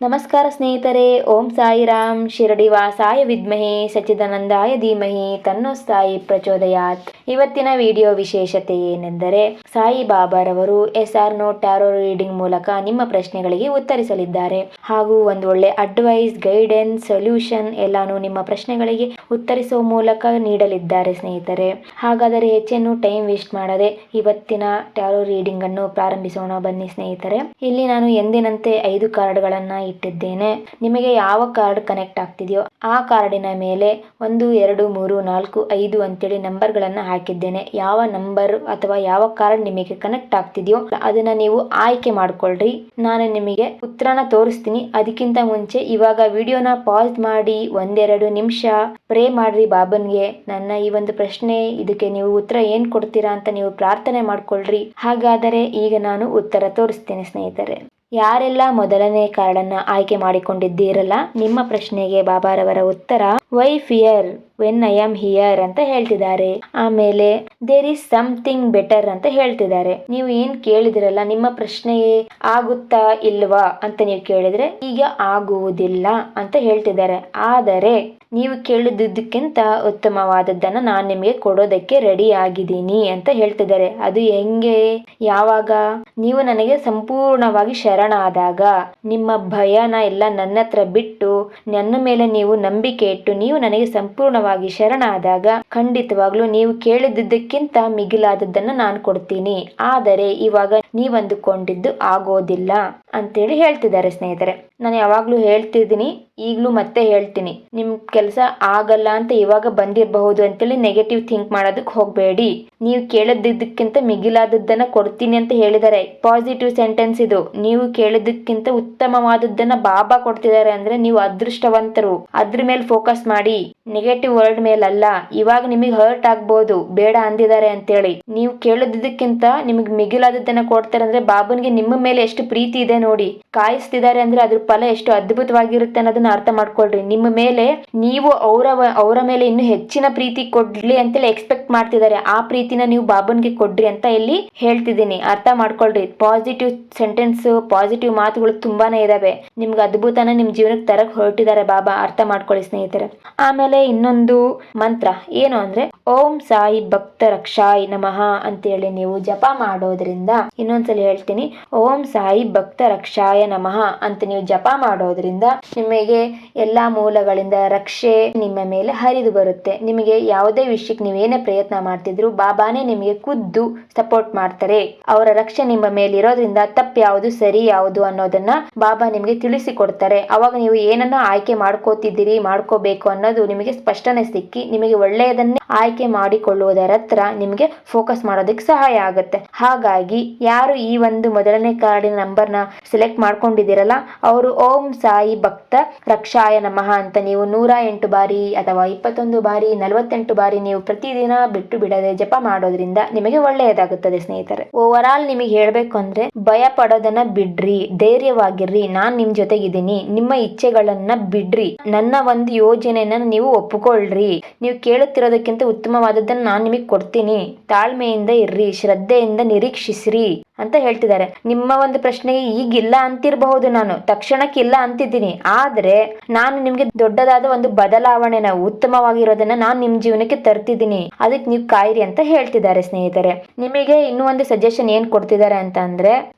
ನಮಸ್ಕಾರ ಸ್ನೇಹಿತರೆ, ಓಂ ಸಾಯಿರಾಮ್, ಶಿರಡಿ ವಾಸಾಯ ವಿದ್ಮಹಿ, ಸಚ್ಚಿದಾನಂದಾಯ ಧೀಮಹಿ ತನ್ನೋ ಸಾಯಿ ಪ್ರಚೋದಯಾತ್. ಇವತ್ತಿನ ವಿಡಿಯೋ ವಿಶೇಷತೆ ಏನೆಂದರೆ ಸಾಯಿ ಬಾಬಾರವರು yes or no tarot reading ಮೂಲಕ ನಿಮ್ಮ ಪ್ರಶ್ನೆಗಳಿಗೆ ಉತ್ತರಿಸಲಿದ್ದಾರೆ. ಹಾಗೂ ಒಂದು ಒಳ್ಳೆ ಅಡ್ವೈಸ್, ಗೈಡೆನ್ಸ್, ಸೊಲ್ಯೂಷನ್ ಎಲ್ಲಾನು ನಿಮ್ಮ ಪ್ರಶ್ನೆಗಳಿಗೆ ಉತ್ತರಿಸುವ ಮೂಲಕ ನೀಡಲಿದ್ದಾರೆ ಸ್ನೇಹಿತರೆ. ಹಾಗಾದರೆ ಹೆಚ್ಚೇನು ಟೈಮ್ ವೇಸ್ಟ್ ಮಾಡದೆ ಇವತ್ತಿನ ಟ್ಯಾರೋ ರೀಡಿಂಗ್ ಅನ್ನು ಪ್ರಾರಂಭಿಸೋಣ ಬನ್ನಿ ಸ್ನೇಹಿತರೆ. ಇಲ್ಲಿ ನಾನು ಎಂದಿನಂತೆ ಐದು ಕಾರ್ಡ್ಗಳನ್ನ ಇಟ್ಟಿದ್ದೇನೆ. ನಿಮಗೆ ಯಾವ ಕಾರ್ಡ್ ಕನೆಕ್ಟ್ ಆಗ್ತಿದೆಯೋ ಆ ಕಾರ್ಡಿನ ಮೇಲೆ ಒಂದು, ಎರಡು, ಮೂರು, ನಾಲ್ಕು, ಐದು ಅಂತೇಳಿ ನಂಬರ್ಗಳನ್ನು ಹಾಕಿದ್ದೇನೆ. ಯಾವ ನಂಬರ್ ಅಥವಾ ಯಾವ ಕಾರ್ಡ್ ನಿಮಗೆ ಕನೆಕ್ಟ್ ಆಗ್ತಿದೆಯೋ ಅದನ್ನ ನೀವು ಆಯ್ಕೆ ಮಾಡ್ಕೊಳ್ರಿ. ನಾನು ನಿಮಗೆ ಉತ್ತರನ ತೋರಿಸ್ತೀನಿ. ಅದಕ್ಕಿಂತ ಮುಂಚೆ ಇವಾಗ ವಿಡಿಯೋನ ಪಾಸ್ ಮಾಡಿ, ಒಂದೆರಡು ನಿಮಿಷ ಪ್ರೇ ಮಾಡ್ರಿ ಬಾಬನ್ಗೆ. ನನ್ನ ಈ ಒಂದು ಪ್ರಶ್ನೆ, ಇದಕ್ಕೆ ನೀವು ಉತ್ತರ ಏನ್ ಕೊಡ್ತೀರಾ ಅಂತ ನೀವು ಪ್ರಾರ್ಥನೆ ಮಾಡ್ಕೊಳ್ರಿ. ಹಾಗಾದರೆ ಈಗ ನಾನು ಉತ್ತರ ತೋರಿಸ್ತೇನೆ ಸ್ನೇಹಿತರೆ. ಯಾರೆಲ್ಲ ಮೊದಲನೇ ಕಾರ್ಡನ್ನು ಆಯ್ಕೆ ಮಾಡಿಕೊಂಡಿದ್ದೀರಲ್ಲ ನಿಮ್ಮ ಪ್ರಶ್ನೆಗೆ ಬಾಬಾರವರ ಉತ್ತರ why fear when I am here ಅಂತ ಹೇಳ್ತಿದ್ದಾರೆ. ಆಮೇಲೆ ದೇರ್ ಇಸ್ ಸಮಥಿಂಗ್ ಬೆಟರ್ ಅಂತ ಹೇಳ್ತಿದ್ದಾರೆ. ನೀವು ಏನ್ ಕೇಳಿದಿರಲ್ಲ, ನಿಮ್ಮ ಪ್ರಶ್ನೆ ಆಗುತ್ತಾ ಇಲ್ವಾ ಅಂತ ನೀವು ಕೇಳಿದ್ರೆ, ಈಗ ಆಗುವುದಿಲ್ಲ ಅಂತ ಹೇಳ್ತಿದ್ದಾರೆ. ಆದರೆ, ನೀವು ಕೇಳಿದ್ದಕ್ಕಿಂತ ಉತ್ತಮವಾದದ್ದನ್ನ ನಾನು ನಿಮಗೆ ಕೊಡೋದಕ್ಕೆ ರೆಡಿ ಆಗಿದ್ದೀನಿ ಅಂತ ಹೇಳ್ತಿದ್ದಾರೆ. ಅದು ಹೆಂಗೆ? ಯಾವಾಗ? ನೀವು ನನಗೆ ಸಂಪೂರ್ಣವಾಗಿ ಶರಣಾದಾಗ, ನಿಮ್ಮ ಭಯನ ಎಲ್ಲ ನನ್ನ ಹತ್ರ ಬಿಟ್ಟು, ನನ್ನ ಮೇಲೆ ನೀವು ನಂಬಿಕೆ ಇಟ್ಟು ನೀವು ನನಗೆ ಸಂಪೂರ್ಣವಾಗಿ ಶರಣಾದಾಗ ಖಂಡಿತವಾಗ್ಲೂ ನೀವು ಕೇಳಿದ್ದಕ್ಕಿಂತ ಮಿಗಿಲಾದದ್ದನ್ನ ನಾನು ಕೊಡ್ತೀನಿ. ಆದರೆ ಇವಾಗ ನೀವಂದುಕೊಂಡಿದ್ದು ಆಗೋದಿಲ್ಲ, ಅಂತೇಳಿ ಹೇಳ್ತಿದ್ದಾರೆ ಸ್ನೇಹಿತರೆ. ನಾನು ಯಾವಾಗಲೂ ಹೇಳ್ತಿದ್ದೀನಿ, ಈಗಲೂ ಮತ್ತೆ ಹೇಳ್ತೀನಿ. ನಿಮ್ಮ ಕೆಲಸ ಆಗಲ್ಲ ಅಂತ ಇವಾಗ ಬಂದಿರಬಹುದು ಅಂತೇಳಿ ನೆಗೆಟಿವ್ ಥಿಂಕ್ ಮಾಡೋದಕ್ಕೆ ಹೋಗಬೇಡಿ. ನೀವು ಕೇಳಿದ್ದಕ್ಕಿಂತ ಮಿಗಿಲಾದದ್ದನ್ನ ಕೊಡ್ತೀನಿ ಅಂತ ಹೇಳಿದ್ದಾರೆ. ಪಾಸಿಟಿವ್ ಸೆಂಟೆನ್ಸ್ ಇದು. ನೀವು ಕೇಳಿದ್ದಕ್ಕಿಂತ ಉತ್ತಮವಾದದ್ದನ್ನ ಬಾಬಾ ಕೊಡ್ತಿದ್ದಾರೆ ಅಂದ್ರೆ ನೀವು ಅದೃಷ್ಟವಂತರು. ಅದ್ರ ಮೇಲೆ ಫೋಕಸ್ ಮಾಡಿ. ನೆಗೆಟಿವ್ ವರ್ಡ್ ಮೇಲಲ್ಲ. ಇವಾಗ ನಿಮಗೆ ಹರ್ಟ್ ಆಗ್ಬೋದು. ಬೇಡ ಅಂದಿದ್ದಾರೆ ಅಂತೇಳಿ. ನೀವು ಕೇಳಿದ್ದಕ್ಕಿಂತ ನಿಮಗೆ ಮಿಗಿಲಾದದ್ದನ್ನ ಕೊಡ್ತಾರೆ ಅಂದ್ರೆ ಬಾಬುನಿಗೆ ನಿಮ್ಮ ಮೇಲೆ ಎಷ್ಟು ಪ್ರೀತಿ ಇದೆ ನೋಡಿ. ಕಾಯಿಸ್ತಿದ್ದಾರೆ ಅಂದ್ರೆ ಅದ್ರ ಫಲ ಎಷ್ಟು ಅದ್ಭುತವಾಗಿರುತ್ತೆ ಅನ್ನೋದನ್ನ ಅರ್ಥ ಮಾಡ್ಕೊಳ್ರಿ. ನಿಮ್ಮ ಮೇಲೆ ನೀವು ಅವರ ಅವರ ಮೇಲೆ ಇನ್ನು ಹೆಚ್ಚಿನ ಪ್ರೀತಿ ಕೊಡ್ಲಿ ಅಂತೇಳಿ ಎಕ್ಸ್ಪೆಕ್ಟ್ ಮಾಡ್ತಿದ್ದಾರೆ ಆ ಪ್ರೀತಿನ ನೀವು ಬಾಬನ್ಗೆ ಕೊಡ್ರಿ ಅಂತ ಇಲ್ಲಿ ಹೇಳ್ತಿದ್ದೀನಿ. ಅರ್ಥ ಮಾಡ್ಕೊಳ್ರಿ. ಪಾಸಿಟಿವ್ ಸೆಂಟೆನ್ಸ್ ಪಾಸಿಟಿವ್ ಮಾತುಗಳು ತುಂಬಾನೇ ಇದಾವೆ. ನಿಮ್ಗೆ ಅದ್ಭುತನ ನಿಮ್ ಜೀವನಕ್ಕೆ ತರಕ್ ಹೊರಟಿದ್ದಾರೆ ಬಾಬಾ. ಅರ್ಥ ಮಾಡ್ಕೊಳ್ಳಿ ಸ್ನೇಹಿತರೆ. ಆಮೇಲೆ ಇನ್ನೊಂದು ಮಂತ್ರ. ಏನು ಅಂದ್ರೆ, ಓಂ ಸಾಯಿ ಭಕ್ತ ರಕ್ಷಾಯ್ ನಮಃ ಅಂತೇಳಿ ನೀವು ಜಪ ಮಾಡೋದ್ರಿಂದ ಇನ್ನೊಂದ್ಸಲ ಹೇಳ್ತೀನಿ. ಓಂ ಸಾಯಿ ಭಕ್ತ ರಕ್ಷಾಯ ನಮಃ ಅಂತ ನೀವು ಜಪ ಮಾಡೋದ್ರಿಂದ ನಿಮಗೆ ಎಲ್ಲಾ ಮೂಲಗಳಿಂದ ರಕ್ಷೆ ನಿಮ್ಮ ಮೇಲೆ ಹರಿದು ಬರುತ್ತೆ. ನಿಮಗೆ ಯಾವುದೇ ವಿಷಯಕ್ಕೆ ನೀವೇನೇ ಪ್ರಯತ್ನ ಮಾಡ್ತಿದ್ರು ಬಾಬಾನೇ ನಿಮಗೆ ಖುದ್ದು ಸಪೋರ್ಟ್ ಮಾಡ್ತಾರೆ. ಅವರ ರಕ್ಷೆ ನಿಮ್ಮ ಮೇಲೆ ಇರೋದ್ರಿಂದ ತಪ್ಪ ಯಾವುದು, ಸರಿ ಯಾವುದು ಅನ್ನೋದನ್ನ ಬಾಬಾ ನಿಮಗೆ ತಿಳಿಸಿ ಕೊಡ್ತಾರೆ ಅವಾಗ ನೀವು ಏನನ್ನ ಆಯ್ಕೆ ಮಾಡ್ಕೋತಿದ್ದೀರಿ, ಮಾಡ್ಕೋಬೇಕು ಅನ್ನೋದು ನಿಮಗೆ ಸ್ಪಷ್ಟನೆ ಸಿಕ್ಕಿ ನಿಮಗೆ ಒಳ್ಳೆಯದನ್ನೇ ಆಯ್ಕೆ ಮಾಡಿಕೊಳ್ಳುವುದರ ಹತ್ರ ನಿಮಗೆ ಫೋಕಸ್ ಮಾಡೋದಕ್ಕೆ ಸಹಾಯ ಆಗುತ್ತೆ. ಹಾಗಾಗಿ ಯಾರು ಈ ಒಂದು ಮೊದಲನೇ ಕಾರ್ಡಿನ ನಂಬರ್ನ ಸೆಲೆಕ್ಟ್ ಮಾಡ್ಕೊಂಡಿದ್ದೀರಲ್ಲ, ಅವರು ಓಂ ಸಾಯಿ ಭಕ್ತ, ರಕ್ಷಾಯ ನಮಃ ಅಂತ ನೀವು ನೂರ ಎಂಟು ಬಾರಿ ಅಥವಾ ಇಪ್ಪತ್ತೊಂದು ಬಾರಿ, ನಲವತ್ತೆಂಟು ಬಾರಿ ನೀವು ಪ್ರತಿದಿನ ಬಿಟ್ಟು ಬಿಡದೆ ಜಪ ಮಾಡೋದ್ರಿಂದ ನಿಮಗೆ ಒಳ್ಳೆಯದಾಗುತ್ತದೆ, ಸ್ನೇಹಿತರೆ. ಓವರ್ ಆಲ್ ನಿಮಗೆ ಹೇಳಬೇಕು ಅಂದ್ರೆ, ಭಯ ಪಡೋದನ್ನ ಬಿಡ್ರಿ, ಧೈರ್ಯವಾಗಿರ್ರಿ, ನಾನ್ ನಿಮ್ ಜೊತೆಗಿದ್ದೀನಿ, ನಿಮ್ಮ ಇಚ್ಛೆಗಳನ್ನ ಬಿಡ್ರಿ, ನನ್ನ ಒಂದು ಯೋಜನೆಯನ್ನ ನೀವು ಒಪ್ಪಿಕೊಳ್ಳ್ರಿ ನೀವು ಕೇಳುತ್ತಿರೋದಕ್ಕಿಂತ ಉತ್ತಮವಾದದ್ದನ್ನ ನಾನು ನಿಮಗೆ ಕೊಡ್ತೀನಿ, ತಾಳ್ಮೆಯಿಂದ ಇರ್ರಿ, ಶ್ರದ್ಧೆಯಿಂದ ನಿರೀಕ್ಷಿಸ್ರಿ. ಅಂತ ಹೇಳ್ತಿದ್ದಾರೆ. ನಿಮ್ಮ ಒಂದು ಪ್ರಶ್ನೆಗೆ ಈಗಿಲ್ಲ ಅಂತಿರಬಹುದು ನಾನು. ತಕ್ಷಣಕ್ಕೆ ಇಲ್ಲ ಅಂತಿದ್ದೀನಿ. ಆದ್ರೆ ನಾನು ನಿಮ್ಗೆ ದೊಡ್ಡದಾದ ಒಂದು ಬದಲಾವಣೆನ, ಉತ್ತಮವಾಗಿರೋದನ್ನ ನಾನು ನಿಮ್ ಜೀವನಕ್ಕೆ ತರ್ತಿದ್ದೀನಿ. ಅದಕ್ಕೆ ನೀವು ಕಾಯಿರಿ ಅಂತ ಹೇಳ್ತಿದ್ದಾರೆ ಸ್ನೇಹಿತರೆ. ನಿಮಗೆ ಇನ್ನೂ ಒಂದು ಸಜೆಷನ್ ಏನ್ ಕೊಡ್ತಿದ್ದಾರೆ ಅಂತ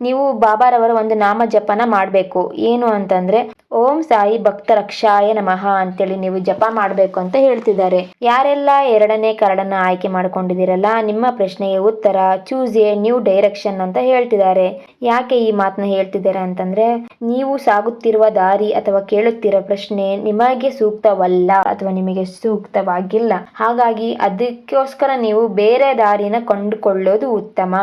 ನೀವು ಬಾಬಾರವರ ಒಂದು ನಾಮ ಜಪನ ಮಾಡ್ಬೇಕು. ಏನು ಅಂತಂದ್ರೆ, ಓಂ ಸಾಯಿ ಭಕ್ತ ರಕ್ಷಾಯ ನಮಃ ಅಂತೇಳಿ ನೀವು ಜಪ ಮಾಡ್ಬೇಕು ಅಂತ ಹೇಳ್ತಿದ್ದಾರೆ. ಯಾರೆಲ್ಲ ಎರಡನೇ ಕರಡನ್ನ ಆಯ್ಕೆ ಮಾಡ್ಕೊಂಡಿದ್ದೀರಲ್ಲ, ನಿಮ್ಮ ಪ್ರಶ್ನೆಗೆ ಉತ್ತರ ಚೂಸ್ ಎ ನ್ಯೂ ಡೈರೆಕ್ಷನ್ ಅಂತ ಹೇಳ್ತಿದ್ದಾರೆ. ಯಾಕೆ ಈ ಮಾತನ್ನ ಹೇಳ್ತಿದ್ದಾರೆ ಅಂತಂದ್ರೆ, ನೀವು ಸಾಗುತ್ತಿರುವ ದಾರಿ ಅಥವಾ ಕೇಳುತ್ತಿರೋ ಪ್ರಶ್ನೆ ನಿಮಗೆ ಸೂಕ್ತವಲ್ಲ ಅಥವಾ ನಿಮಗೆ ಸೂಕ್ತವಾಗಿಲ್ಲ. ಹಾಗಾಗಿ ಅದಕ್ಕೋಸ್ಕರ ನೀವು ಬೇರೆ ದಾರಿನ ಕಂಡುಕೊಳ್ಳೋದು ಉತ್ತಮ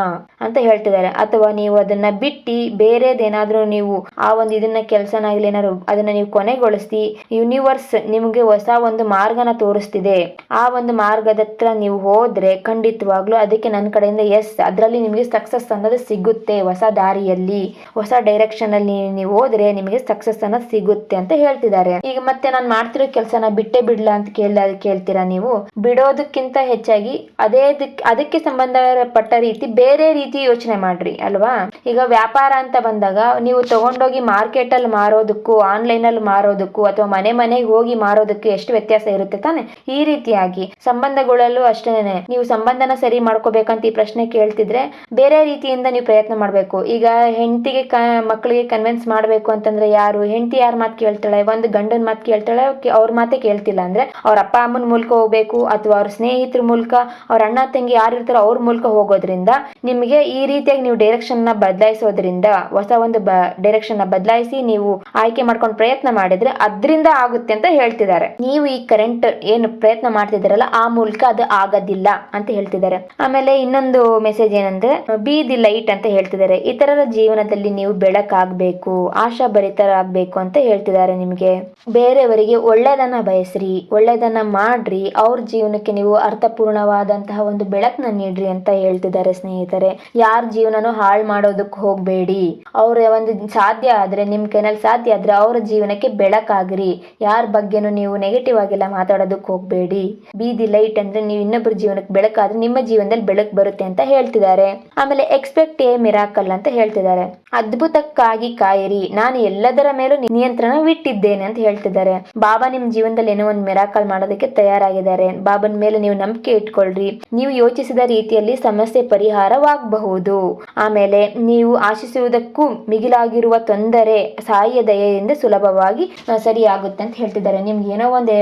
ಅಂತ ಹೇಳ್ತಿದ್ದಾರೆ. ಅಥವಾ ನೀವು ಅದನ್ನ ಬಿಟ್ಟು ಬೇರೆದೇನಾದ್ರೂ ನೀವು ಆ ಒಂದು ಇದನ್ನ ಕೆಲಸನಾಗ್ಲಿ ಏನಾದ್ರು ಅದನ್ನ ನೀವು ಕೊನೆಗೊಳಿಸಿ ಯೂನಿವರ್ಸ್ ನಿಮಗೆ ಹೊಸ ಒಂದು ಮಾರ್ಗನ ತೋರಿಸ್ತಿದೆ. ಆ ಒಂದು ಮಾರ್ಗದತ್ರ ನೀವು ಹೋದ್ರೆ ಖಂಡಿತವಾಗ್ಲೂ ಅದಕ್ಕೆ ನನ್ನ ಕಡೆಯಿಂದ ಎಸ್ ಅದರಲ್ಲಿ ನಿಮಗೆ ಸಕ್ಸಸ್ ಅನ್ನೋದು ಸಿಗುತ್ತೆ ಹೊಸ ದಾರಿಯಲ್ಲಿ, ಹೊಸ ಡೈರೆಕ್ಷನ್ ಅಲ್ಲಿ ನೀವು ಹೋದ್ರೆ ನಿಮಗೆ ಸಕ್ಸಸ್ ಅನ್ನ ಸಿಗುತ್ತೆ ಅಂತ ಹೇಳ್ತಿದ್ದಾರೆ. ಈಗ ಮತ್ತೆ ನಾನು ಮಾಡ್ತಿರೋ ಕೆಲಸನ ಬಿಟ್ಟೆ ಬಿಡ್ಲಾ ಅಂತ ಕೇಳ ಕೇಳ್ತೀರಾ ನೀವು? ಬಿಡೋದಕ್ಕಿಂತ ಹೆಚ್ಚಾಗಿ ಅದೇ ದಿಕ್- ಅದಕ್ಕೆ ಸಂಬಂಧಪಟ್ಟ ರೀತಿ ಬೇರೆ ರೀತಿ ಯೋಚನೆ ಮಾಡ್ರಿ, ಅಲ್ವಾ? ಈಗ ವ್ಯಾಪಾರ ಅಂತ ಬಂದಾಗ ನೀವು ತಗೊಂಡೋಗಿ ಮಾರ್ಕೆಟ್ ಅಲ್ಲಿ ಮಾರೋದಕ್ಕೂ ಆನ್ಲೈನ್ ಅಲ್ಲಿ ಮಾರೋದಕ್ಕೂ, ಅಥವಾ ಮನೆ ಮನೆಗೆ ಹೋಗಿ ಮಾರೋದಕ್ಕೂ ಎಷ್ಟು ವ್ಯತ್ಯಾಸ ಇರುತ್ತೆ ತಾನೆ? ಈ ರೀತಿಯಾಗಿ ಸಂಬಂಧಗಳಲ್ಲೂ ಅಷ್ಟೇನೆ. ನೀವು ಸಂಬಂಧನ ಸರಿ ಮಾಡ್ಕೋಬೇಕಂತ ಈ ಪ್ರಶ್ನೆ ಕೇಳ್ತಿದ್ರೆ ಬೇರೆ ರೀತಿಯಿಂದ ಪ್ರಯತ್ನ ಮಾಡಬೇಕು. ಈಗ ಹೆಂಡತಿಗೆ ಕ ಮಕ್ಕಳಿಗೆ ಕನ್ವಿನ್ಸ್ ಮಾಡಬೇಕು ಅಂತಂದ್ರೆ ಯಾರು? ಹೆಂಡತಿ ಯಾರ ಮಾತು ಕೇಳ್ತಾಳೆ? ಒಂದು ಗಂಡನ ಮಾತು ಕೇಳ್ತಾಳೆ ಅವ್ರ ಮಾತೇ ಕೇಳ್ತಿಲ್ಲ ಅಂದ್ರೆ ಅವ್ರ ಅಪ್ಪ ಅಮ್ಮನ ಮೂಲಕ ಹೋಗ್ಬೇಕು ಅಥವಾ ಅವ್ರ ಸ್ನೇಹಿತರ ಮೂಲಕ, ಅವ್ರ ಅಣ್ಣ ತಂಗಿ ಯಾರು ಇರ್ತಾರೋ ಅವ್ರ ಮೂಲಕ ಹೋಗೋದ್ರಿಂದ ನಿಮಗೆ ಈ ರೀತಿಯಾಗಿ ನೀವು ಡೈರೆಕ್ಷನ್ನ ಬದಲಾಯಿಸೋದ್ರಿಂದ, ಹೊಸ ಒಂದು ಬ ಡೈರೆಕ್ಷನ್ನ ಬದಲಾಯಿಸಿ ನೀವು ಆಯ್ಕೆ ಮಾಡ್ಕೊಂಡು ಪ್ರಯತ್ನ ಮಾಡಿದ್ರೆ ಅದರಿಂದ ಆಗುತ್ತೆ ಅಂತ ಹೇಳ್ತಿದ್ದಾರೆ. ನೀವು ಈ ಕರೆಂಟ್ ಏನು ಪ್ರಯತ್ನ ಮಾಡ್ತಿದ್ದೀರಲ್ಲ, ಆ ಮೂಲಕ ಅದು ಆಗೋದಿಲ್ಲ ಅಂತ ಹೇಳ್ತಿದ್ದಾರೆ. ಆಮೇಲೆ ಇನ್ನೊಂದು ಮೆಸೇಜ್ ಏನಂದ್ರೆ ಬಿ ದಿ ಲೈಟ್ ಅಂತ ಹೇಳ್ತಿದ್ದಾರೆ. ಇತರರ ಜೀವನದಲ್ಲಿ ನೀವು ಬೆಳಕಾಗಬೇಕು ಆಶಾ ಭರಿತರಾಗಬೇಕು ಅಂತ ಹೇಳ್ತಿದ್ದಾರೆ ನಿಮಗೆ. ಬೇರೆಯವರಿಗೆ ಒಳ್ಳೆಯದನ್ನ ಬಯಸ್ರಿ, ಒಳ್ಳೆಯದನ್ನ ಮಾಡ್ರಿ, ಅವ್ರ ಜೀವನಕ್ಕೆ ನೀವು ಅರ್ಥಪೂರ್ಣವಾದಂತಹ ಒಂದು ಬೆಳಕನ್ನ ನೀಡ್ರಿ ಅಂತ ಹೇಳ್ತಿದ್ದಾರೆ ಸ್ನೇಹಿತರೆ. ಯಾರ ಜೀವನನೂ ಹಾಳು ಮಾಡೋದಕ್ಕೆ ಹೋಗಬೇಡಿ. ಅವ್ರ ಒಂದು ಸಾಧ್ಯ ಆದ್ರೆ, ನಿಮ್ ಕೈನಲ್ಲಿ ಸಾಧ್ಯ ಆದ್ರೆ ಅವರ ಜೀವನಕ್ಕೆ ಬೆಳಕಾಗ್ರಿ. ಯಾರ ಬಗ್ಗೆನೂ ನೀವು ನೆಗೆಟಿವ್ ಆಗಿಲ್ಲ ಮಾತಾಡೋದಕ್ಕೆ ಹೋಗಬೇಡಿ. ಬೀದಿ ಲೈಟ್ ಅಂದ್ರೆ ನೀವು ಇನ್ನೊಬ್ಬರ ಜೀವನಕ್ಕೆ ಬೆಳಕಾದ್ರೆ ನಿಮ್ಮ ಜೀವನದಲ್ಲಿ ಬೆಳಕು ಬರುತ್ತೆ ಅಂತ ಹೇಳ್ತಿದ್ದಾರೆ. ಆಮೇಲೆ ಎಕ್ಸ್ಪೆಕ್ಟ್ ಎ ಮಿರಾಕಲ್ ಅಂತ ಹೇಳ್ತಿದ್ದಾರೆ. ಅದ್ಭುತಕ್ಕಾಗಿ ಕಾಯಿರಿ, ನಾನು ಎಲ್ಲದರ ಮೇಲೂ ನಿಯಂತ್ರಣ ನಿಯಂತ್ರಣವಿಟ್ಟಿದ್ದೇನೆ ಅಂತ ಹೇಳ್ತಿದ್ದಾರೆ. ಬಾಬಾ ನಿಮ್ ಜೀವನದಲ್ಲಿ ಏನೋ ಒಂದು ಮಿರಾಕಲ್ ಮಾಡೋದಕ್ಕೆ ತಯಾರಾಗಿದ್ದಾರೆ. ಬಾಬನ್ ಮೇಲೆ ನೀವು ನಂಬಿಕೆ ಇಟ್ಕೊಳ್ರಿ. ನೀವು ಯೋಚಿಸಿದ ರೀತಿಯಲ್ಲಿ ಸಮಸ್ಯೆ ಪರಿಹಾರವಾಗಬಹುದು. ಆಮೇಲೆ ನೀವು ಆಶಿಸುವುದಕ್ಕೂ ಮಿಗಿಲಾಗಿರುವ ತೊಂದರೆ ಸಾಯಿಯ ದಯೆಯಿಂದ ಸುಲಭವಾಗಿ ಸರಿಯಾಗುತ್ತೆ ಅಂತ ಹೇಳ್ತಿದ್ದಾರೆ. ನಿಮ್ಗೆ ಏನೋ ಒಂದು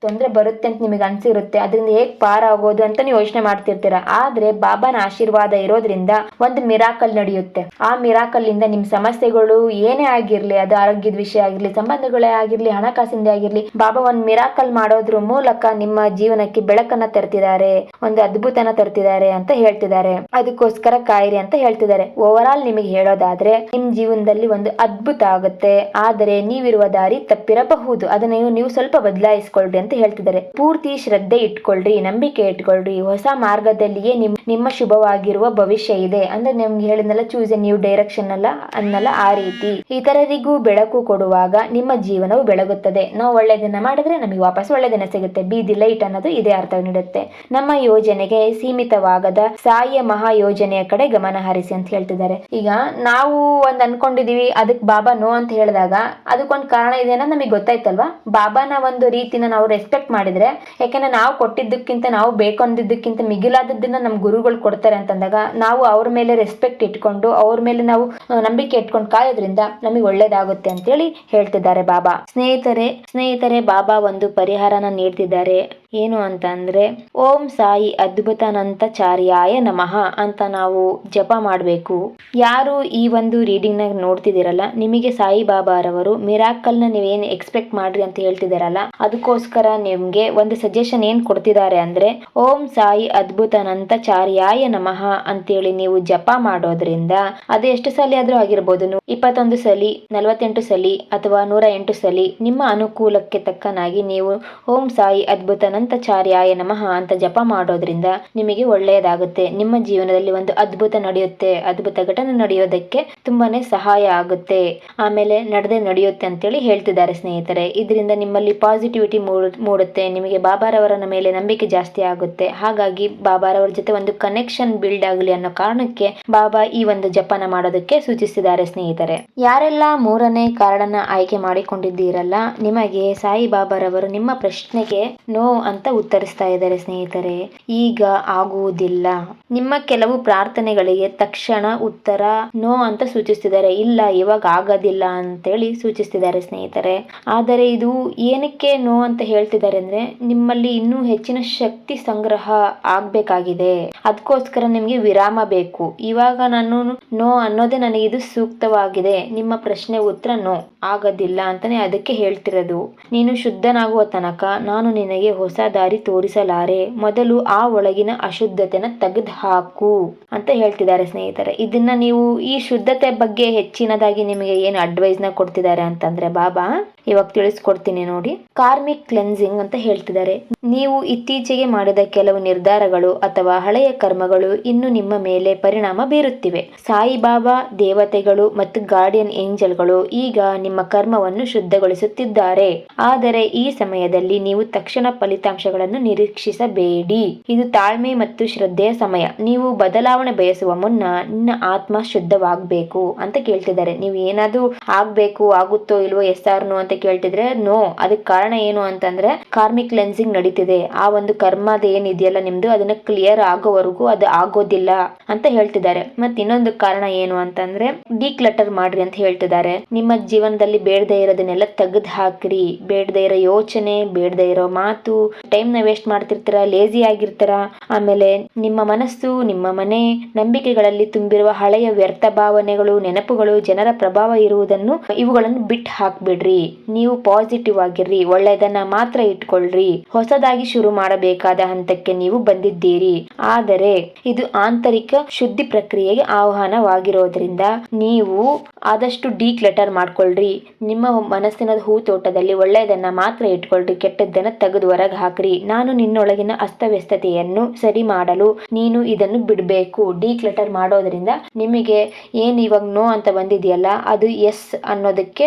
ತೊಂದರೆ ಬರುತ್ತೆ ಅಂತ ನಿಮಗೆ ಅನ್ಸಿರುತ್ತೆ, ಅದರಿಂದ ಹೇಗೆ ಪಾರ ಆಗೋದು ಅಂತ ನೀವು ಯೋಚನೆ ಮಾಡ್ತಿರ್ತೀರ. ಆದ್ರೆ ಬಾಬಾನ ಆಶೀರ್ವಾದ ಇರೋದ್ರಿಂದ ಒಂದು ಮಿರಾಕಲ್ ನಡೆಯುತ್ತೆ. ಆ ಮಿರಾಕಲ್ ಇಂದ ನಿಮ್ ಸಮಸ್ಯೆಗಳು ಏನೇ ಆಗಿರ್ಲಿ, ಅದು ಆರೋಗ್ಯದ ವಿಷಯ ಆಗಿರ್ಲಿ, ಸಂಬಂಧಗಳೇ ಆಗಿರ್ಲಿ, ಹಣಕಾಸಿಂದ ಆಗಿರ್ಲಿ, ಬಾಬಾ ಒಂದ್ ಮಿರಾಕಲ್ ಮಾಡೋದ್ರ ಮೂಲಕ ನಿಮ್ಮ ಜೀವನಕ್ಕೆ ಬೆಳಕನ್ನ ತರ್ತಿದ್ದಾರೆ ಒಂದು ಅದ್ಭುತನ ತರ್ತಿದ್ದಾರೆ ಅಂತ ಹೇಳ್ತಿದ್ದಾರೆ ಅದಕ್ಕೋಸ್ಕರ ಕಾಯಿರಿ ಅಂತ ಹೇಳ್ತಿದ್ದಾರೆ ಓವರ್ ಆಲ್ ನಿಮಗೆ ಹೇಳೋದಾದ್ರೆ, ನಿಮ್ ಜೀವನದಲ್ಲಿ ಒಂದು ಅದ್ಭುತ ಆಗುತ್ತೆ. ಆದರೆ ನೀವಿರುವ ದಾರಿ ತಪ್ಪಿರಬಹುದು. ಅದನ್ನ ನೀವು- ಸ್ವಲ್ಪ ಬದಲಾಯಿಸ್ಕೊಳ್ರಿ ಹೇಳ್ತಿದ್ದಾರೆ. ಪೂರ್ತಿ ಶ್ರದ್ಧೆ ಇಟ್ಕೊಳ್ರಿ, ನಂಬಿಕೆ ಇಟ್ಕೊಳ್ರಿ. ಹೊಸ ಮಾರ್ಗದಲ್ಲಿಯೇ ನಿಮ್, ನಿಮ್ಮ ಶುಭವಾಗಿರುವ ಭವಿಷ್ಯ ಇದೆ ಅಂದ್ರೆ ನಿಮ್ಗೆ ಹೇಳಿದ್ನಲ್ಲ ಚೂಸ್ ಎ ನ್ಯೂ ಡೈರೆಕ್ಷನ್ ಅಲ್ಲ, ಅನ್ನಲ್ಲ ಆ ರೀತಿ. ಇತರರಿಗೂ ಬೆಳಕು ಕೊಡುವಾಗ ನಿಮ್ಮ ಜೀವನವು ಬೆಳಗುತ್ತದೆ. ನಾವು ಒಳ್ಳೆಯದನ್ನ ಮಾಡಿದ್ರೆ ನಮಗೆ ವಾಪಸ್ ಒಳ್ಳೆಯದನ್ನ ಸಿಗುತ್ತೆ. ಬೀದಿ ಲೈಟ್ ಅನ್ನೋದು ಇದೇ ಅರ್ಥ ನೀಡುತ್ತೆ. ನಮ್ಮ ಯೋಜನೆಗೆ ಸೀಮಿತವಾಗದ ಸಾಯ ಮಹಾ ಯೋಜನೆಯ ಕಡೆ ಗಮನ ಹರಿಸಿ ಅಂತ ಹೇಳ್ತಿದ್ದಾರೆ. ಈಗ ನಾವು ಒಂದ್ ಅನ್ಕೊಂಡಿದೀವಿ, ಅದಕ್ ಬಾಬಾ ನೋ ಅಂತ ಹೇಳಿದಾಗ, ಅದಕ್ಕೊಂದು ಕಾರಣ ಇದೆ ಅನ್ನೋದು ನಮಗೆ ಗೊತ್ತಾಯ್ತಲ್ವಾ? ಬಾಬಾನ ಒಂದು ರೀತಿನ ನಾವು ರೆಸ್ಪೆಕ್ಟ್ ಮಾಡಿದ್ರೆ ಯಾಕಂದ್ರೆ ನಾವು ಕೊಟ್ಟಿದ್ದಕ್ಕಿಂತ ನಾವು ಬೇಕು ಅಂದಿದ್ದಕ್ಕಿಂತ ಮಿಗಿಲಾದದ್ದನ್ನ ನಮ್ ಗುರುಗಳು ಕೊಡ್ತಾರೆ ಅಂತಂದಾಗ ನಾವು ಅವ್ರ ಮೇಲೆ ರೆಸ್ಪೆಕ್ಟ್ ಇಟ್ಕೊಂಡು, ಅವ್ರ ಮೇಲೆ ನಾವು ನಂಬಿಕೆ ಇಟ್ಕೊಂಡು ಕಾಯೋದ್ರಿಂದ ನಮಗೆ ಒಳ್ಳೇದಾಗುತ್ತೆ ಅಂತೇಳಿ ಹೇಳ್ತಿದ್ದಾರೆ ಬಾಬಾ. ಸ್ನೇಹಿತರೆ ಸ್ನೇಹಿತರೆ, ಬಾಬಾ ಒಂದು ಪರಿಹಾರನ ನೀಡ್ತಿದ್ದಾರೆ. ಏನು ಅಂತ ಅಂದ್ರೆ ಓಂ ಸಾಯಿ ಅದ್ಭುತಾನಂತಚಾರ್ಯಾಯ ನಮಃ ಅಂತ ನಾವು ಜಪ ಮಾಡಬೇಕು. ಯಾರು ಈ ಒಂದು ರೀಡಿಂಗ್ನ ನೋಡ್ತಿದ್ದೀರಲ್ಲ, ನಿಮಗೆ ಸಾಯಿ ನ ಮಿರಾಕಲ್ನ ನೀವೇನು ಎಕ್ಸ್ಪೆಕ್ಟ್ ಮಾಡ್ರಿ ಅಂತ ಹೇಳ್ತಿದಾರಲ್ಲ ಅದಕ್ಕೋಸ್ಕರ ನಿಮ್ಗೆ ಒಂದು ಸಜೆಷನ್ ಏನ್ ಕೊಡ್ತಿದ್ದಾರೆ ಅಂದ್ರೆ, ಓಂ ಸಾಯಿ ಅದ್ಭುತಾನಂತಚಾರ್ಯಾಯ ನಮಃ ಅಂತೇಳಿ ನೀವು ಜಪ ಮಾಡೋದ್ರಿಂದ ಅದು ಎಷ್ಟು ಸಲ ಆದರೂ ಆಗಿರ್ಬೋದು. ಇಪ್ಪತ್ತೊಂದು ಸಲಿ, ನಲವತ್ತೆಂಟು ಸಲಿ ಅಥವಾ ನೂರ ಎಂಟು ಸಲಿ ನಿಮ್ಮ ಅನುಕೂಲಕ್ಕೆ ತಕ್ಕನಾಗಿ ನೀವು ಓಂ ಸಾಯಿ ಅದ್ಭುತನಂತಚಾರ್ಯಾಯ ನಮಃ ಅಂತ ಜಪ ಮಾಡೋದ್ರಿಂದ ನಿಮಗೆ ಒಳ್ಳೆಯದಾಗುತ್ತೆ. ನಿಮ್ಮ ಜೀವನದಲ್ಲಿ ಒಂದು ಅದ್ಭುತ ನಡೆಯುತ್ತೆ. ಅದ್ಭುತ ಘಟನೆ ನಡೆಯೋದಕ್ಕೆ ತುಂಬಾನೇ ಸಹಾಯ ಆಗುತ್ತೆ. ಆಮೇಲೆ ನಡೆದೇ ನಡೆಯುತ್ತೆ ಅಂತೇಳಿ ಹೇಳ್ತಿದ್ದಾರೆ ಸ್ನೇಹಿತರೆ. ಇದರಿಂದ ನಿಮ್ಮಲ್ಲಿ ಪಾಸಿಟಿವಿಟಿ ಮೂಡುತ್ತೆ. ನಿಮಗೆ ಬಾಬಾರವರನ ಮೇಲೆ ನಂಬಿಕೆ ಜಾಸ್ತಿ ಆಗುತ್ತೆ. ಹಾಗಾಗಿ ಬಾಬಾರವರ ಜೊತೆ ಒಂದು ಕನೆಕ್ಷನ್ ಬಿಲ್ಡ್ ಆಗಲಿ ಅನ್ನೋ ಕಾರಣಕ್ಕೆ ಬಾಬಾ ಈ ಒಂದು ಜಪನ ಮಾಡೋದಕ್ಕೆ ಸೂಚಿಸಿದ್ದಾರೆ ಸ್ನೇಹಿತರೆ. ಯಾರೆಲ್ಲ ಮೂರನೇ ಕಾರಣನ ಆಯ್ಕೆ ಮಾಡಿಕೊಂಡಿದ್ದೀರಲ್ಲ, ನಿಮಗೆ ಸಾಯಿ ಬಾಬಾರವರು ನಿಮ್ಮ ಪ್ರಶ್ನೆಗೆ, ನೋ ಅಂತ ಉತ್ತರಿಸ್ತಾ ಇದ್ದಾರೆ ಸ್ನೇಹಿತರೆ. ಈಗ ಆಗುವುದಿಲ್ಲ. ನಿಮ್ಮ ಕೆಲವು ಪ್ರಾರ್ಥನೆಗಳಿಗೆ ತಕ್ಷಣ ಉತ್ತರ ನೋ ಅಂತ ಸೂಚಿಸ್ತಿದ್ದಾರೆ. ಇಲ್ಲ, ಇವಾಗ ಆಗೋದಿಲ್ಲ ಅಂತೇಳಿ ಸೂಚಿಸ್ತಿದ್ದಾರೆ ಸ್ನೇಹಿತರೆ. ಆದರೆ ಇದು ಏನಕ್ಕೆ ನೋ ಅಂತ ಹೇಳ್ತಿದ್ದಾರೆ ಅಂದ್ರೆ, ನಿಮ್ಮಲ್ಲಿ ಇನ್ನೂ ಹೆಚ್ಚಿನ ಶಕ್ತಿ ಸಂಗ್ರಹ ಆಗ್ಬೇಕಾಗಿದೆ. ಅದಕ್ಕೋಸ್ಕರ ನಿಮ್ಗೆ ವಿರಾಮ ಬೇಕು. ಇವಾಗ ನಾನು ನೋ ಅನ್ನೋದೇ ನನಗೆ ಇದು ಸೂಕ್ತವಾಗಿದೆ. ನಿಮ್ಮ ಪ್ರಶ್ನೆ ಉತ್ತರ ನೋ. ಆಗೋದಿಲ್ಲ ಅಂತಾನೆ ಅದಕ್ಕೆ ಹೇಳ್ತಿರೋದು. ನೀನು ಶುದ್ಧನಾಗುವ ತನಕ ನಾನು ನಿನಗೆ ಹೊಸ ದಾರಿ ತೋರಿಸಲಾರೆ. ಮೊದಲು ಆ ಒಳಗಿನ ಅಶುದ್ಧತೆನ ತೆಗೆದು ಹಾಕು ಅಂತ ಹೇಳ್ತಿದ್ದಾರೆ ಸ್ನೇಹಿತರೆ. ಇದನ್ನ ನೀವು ಈ ಶುದ್ಧತೆ ಬಗ್ಗೆ ಹೆಚ್ಚಿನದಾಗಿ ನಿಮಗೆ ಏನು ಅಡ್ವೈಸ್ನ ಕೊಡ್ತಿದ್ದಾರೆ ಅಂತಂದ್ರೆ ಬಾಬಾ, ಇವಾಗ ತಿಳಿಸ್ಕೊಡ್ತೀನಿ ನೋಡಿ. ಕಾರ್ಮಿಕ್ ಕ್ಲೆನ್ಸಿಂಗ್ ಅಂತ ಹೇಳ್ತಿದ್ದಾರೆ. ನೀವು ಇತ್ತೀಚೆಗೆ ಮಾಡಿದ ಕೆಲವು ನಿರ್ಧಾರಗಳು ಅಥವಾ ಹಳೆಯ ಕರ್ಮಗಳು ಇನ್ನು ನಿಮ್ಮ ಮೇಲೆ ಪರಿಣಾಮ ಬೀರುತ್ತಿವೆ. ಸಾಯಿಬಾಬಾ ದೇವತೆಗಳು ಮತ್ತು ಗಾರ್ಡಿಯನ್ ಏಂಜಲ್ಗಳು ಈಗ ನಿಮ್ಮ ಕರ್ಮವನ್ನು ಶುದ್ಧಗೊಳಿಸುತ್ತಿದ್ದಾರೆ. ಆದರೆ ಈ ಸಮಯದಲ್ಲಿ ನೀವು ತಕ್ಷಣ ಫಲಿತಾಂಶಗಳನ್ನು ನಿರೀಕ್ಷಿಸಬೇಡಿ. ಇದು ತಾಳ್ಮೆ ಮತ್ತು ಶ್ರದ್ಧೆಯ ಸಮಯ. ನೀವು ಬದಲಾವಣೆ ಬಯಸುವ ಮುನ್ನ ನಿನ್ನ ಆತ್ಮ ಶುದ್ಧವಾಗಬೇಕು ಅಂತ ಕೇಳ್ತಿದ್ದಾರೆ. ನೀವು ಏನಾದ್ರೂ ಆಗ್ಬೇಕು, ಆಗುತ್ತೋ ಇಲ್ವೋ ಎಸ್ ಅಂತ ಕೇಳ್ತಿದ್ರೆ ನೋ ಅದಕ್ಕೆ ಕಾರಣ ಏನು ಅಂತಂದ್ರೆ ಕಾರ್ಮಿಕ್ ಲೆನ್ಸಿಂಗ್ ನಡೀತಿದೆ. ಆ ಒಂದು ಕರ್ಮದ ಏನಿದೆಯಲ್ಲ ನಿಮ್ದು, ಅದನ್ನ ಕ್ಲಿಯರ್ ಆಗೋವರೆಗೂ ಅದು ಆಗೋದಿಲ್ಲ ಅಂತ ಹೇಳ್ತಿದ್ದಾರೆ. ಮತ್ತೆ ಇನ್ನೊಂದು ಕಾರಣ ಏನು ಅಂತಂದ್ರೆ ಡಿಕ್ಲಟರ್ ಮಾಡ್ರಿ ಅಂತ ಹೇಳ್ತಿದ್ದಾರೆ. ನಿಮ್ಮ ಜೀವನದಲ್ಲಿ ಬೇಡದೇ ಇರೋದನ್ನೆಲ್ಲ ತೆಗೆದು ಹಾಕ್ರಿ ಬೇಡದೇ ಇರೋ ಯೋಚನೆ, ಬೇಡದೇ ಇರೋ ಮಾತು ಟೈಮ್ನ ವೇಸ್ಟ್ ಮಾಡ್ತಿರ್ತೀರಾ ಲೇಜಿ ಆಗಿರ್ತೀರಾ, ಆಮೇಲೆ ನಿಮ್ಮ ಮನಸ್ಸು, ನಿಮ್ಮ ಮನೆ ನಂಬಿಕೆಗಳಲ್ಲಿ ತುಂಬಿರುವ ಹಳೆಯ ವ್ಯರ್ಥ ಭಾವನೆಗಳು, ನೆನಪುಗಳು, ಜನರ ಪ್ರಭಾವ ಇರುವುದನ್ನು ಇವುಗಳನ್ನು ಬಿಟ್ಟು ಹಾಕ್ಬಿಡ್ರಿ. ನೀವು ಪಾಸಿಟಿವ್ ಆಗಿರ್ರಿ, ಒಳ್ಳೆಯದನ್ನ ಮಾತ್ರ ಇಟ್ಕೊಳ್ರಿ. ಹೊಸದಾಗಿ ಶುರು ಮಾಡಬೇಕಾದ ಹಂತಕ್ಕೆ ನೀವು ಬಂದಿದ್ದೀರಿ. ಆದರೆ ಇದು ಆಂತರಿಕ ಶುದ್ಧಿ ಪ್ರಕ್ರಿಯೆಗೆ ಆಹ್ವಾನವಾಗಿರೋದ್ರಿಂದ ನೀವು ಆದಷ್ಟು ಡಿಕ್ಲೆಟರ್ ಮಾಡ್ಕೊಳ್ರಿ. ನಿಮ್ಮ ಮನಸ್ಸಿನ ಹೂತೋಟದಲ್ಲಿ ಒಳ್ಳೆಯದನ್ನ ಮಾತ್ರ ಇಟ್ಕೊಳ್ರಿ, ಕೆಟ್ಟದ್ದನ್ನ ತೆಗೆದು ಹೊರಗೆ ಹಾಕ್ರಿ. ನಾನು ನಿನ್ನೊಳಗಿನ ಅಸ್ತವ್ಯಸ್ತತೆಯನ್ನು ಸರಿ ಮಾಡಲು ನೀನು ಇದನ್ನು ಬಿಡಬೇಕು. ಡಿಕ್ಲೆಟರ್ ಮಾಡೋದ್ರಿಂದ ನಿಮಗೆ ಏನ್ ಇವಾಗ ನೋ ಅಂತ ಬಂದಿದೆಯಲ್ಲ, ಅದು ಎಸ್ ಅನ್ನೋದಕ್ಕೆ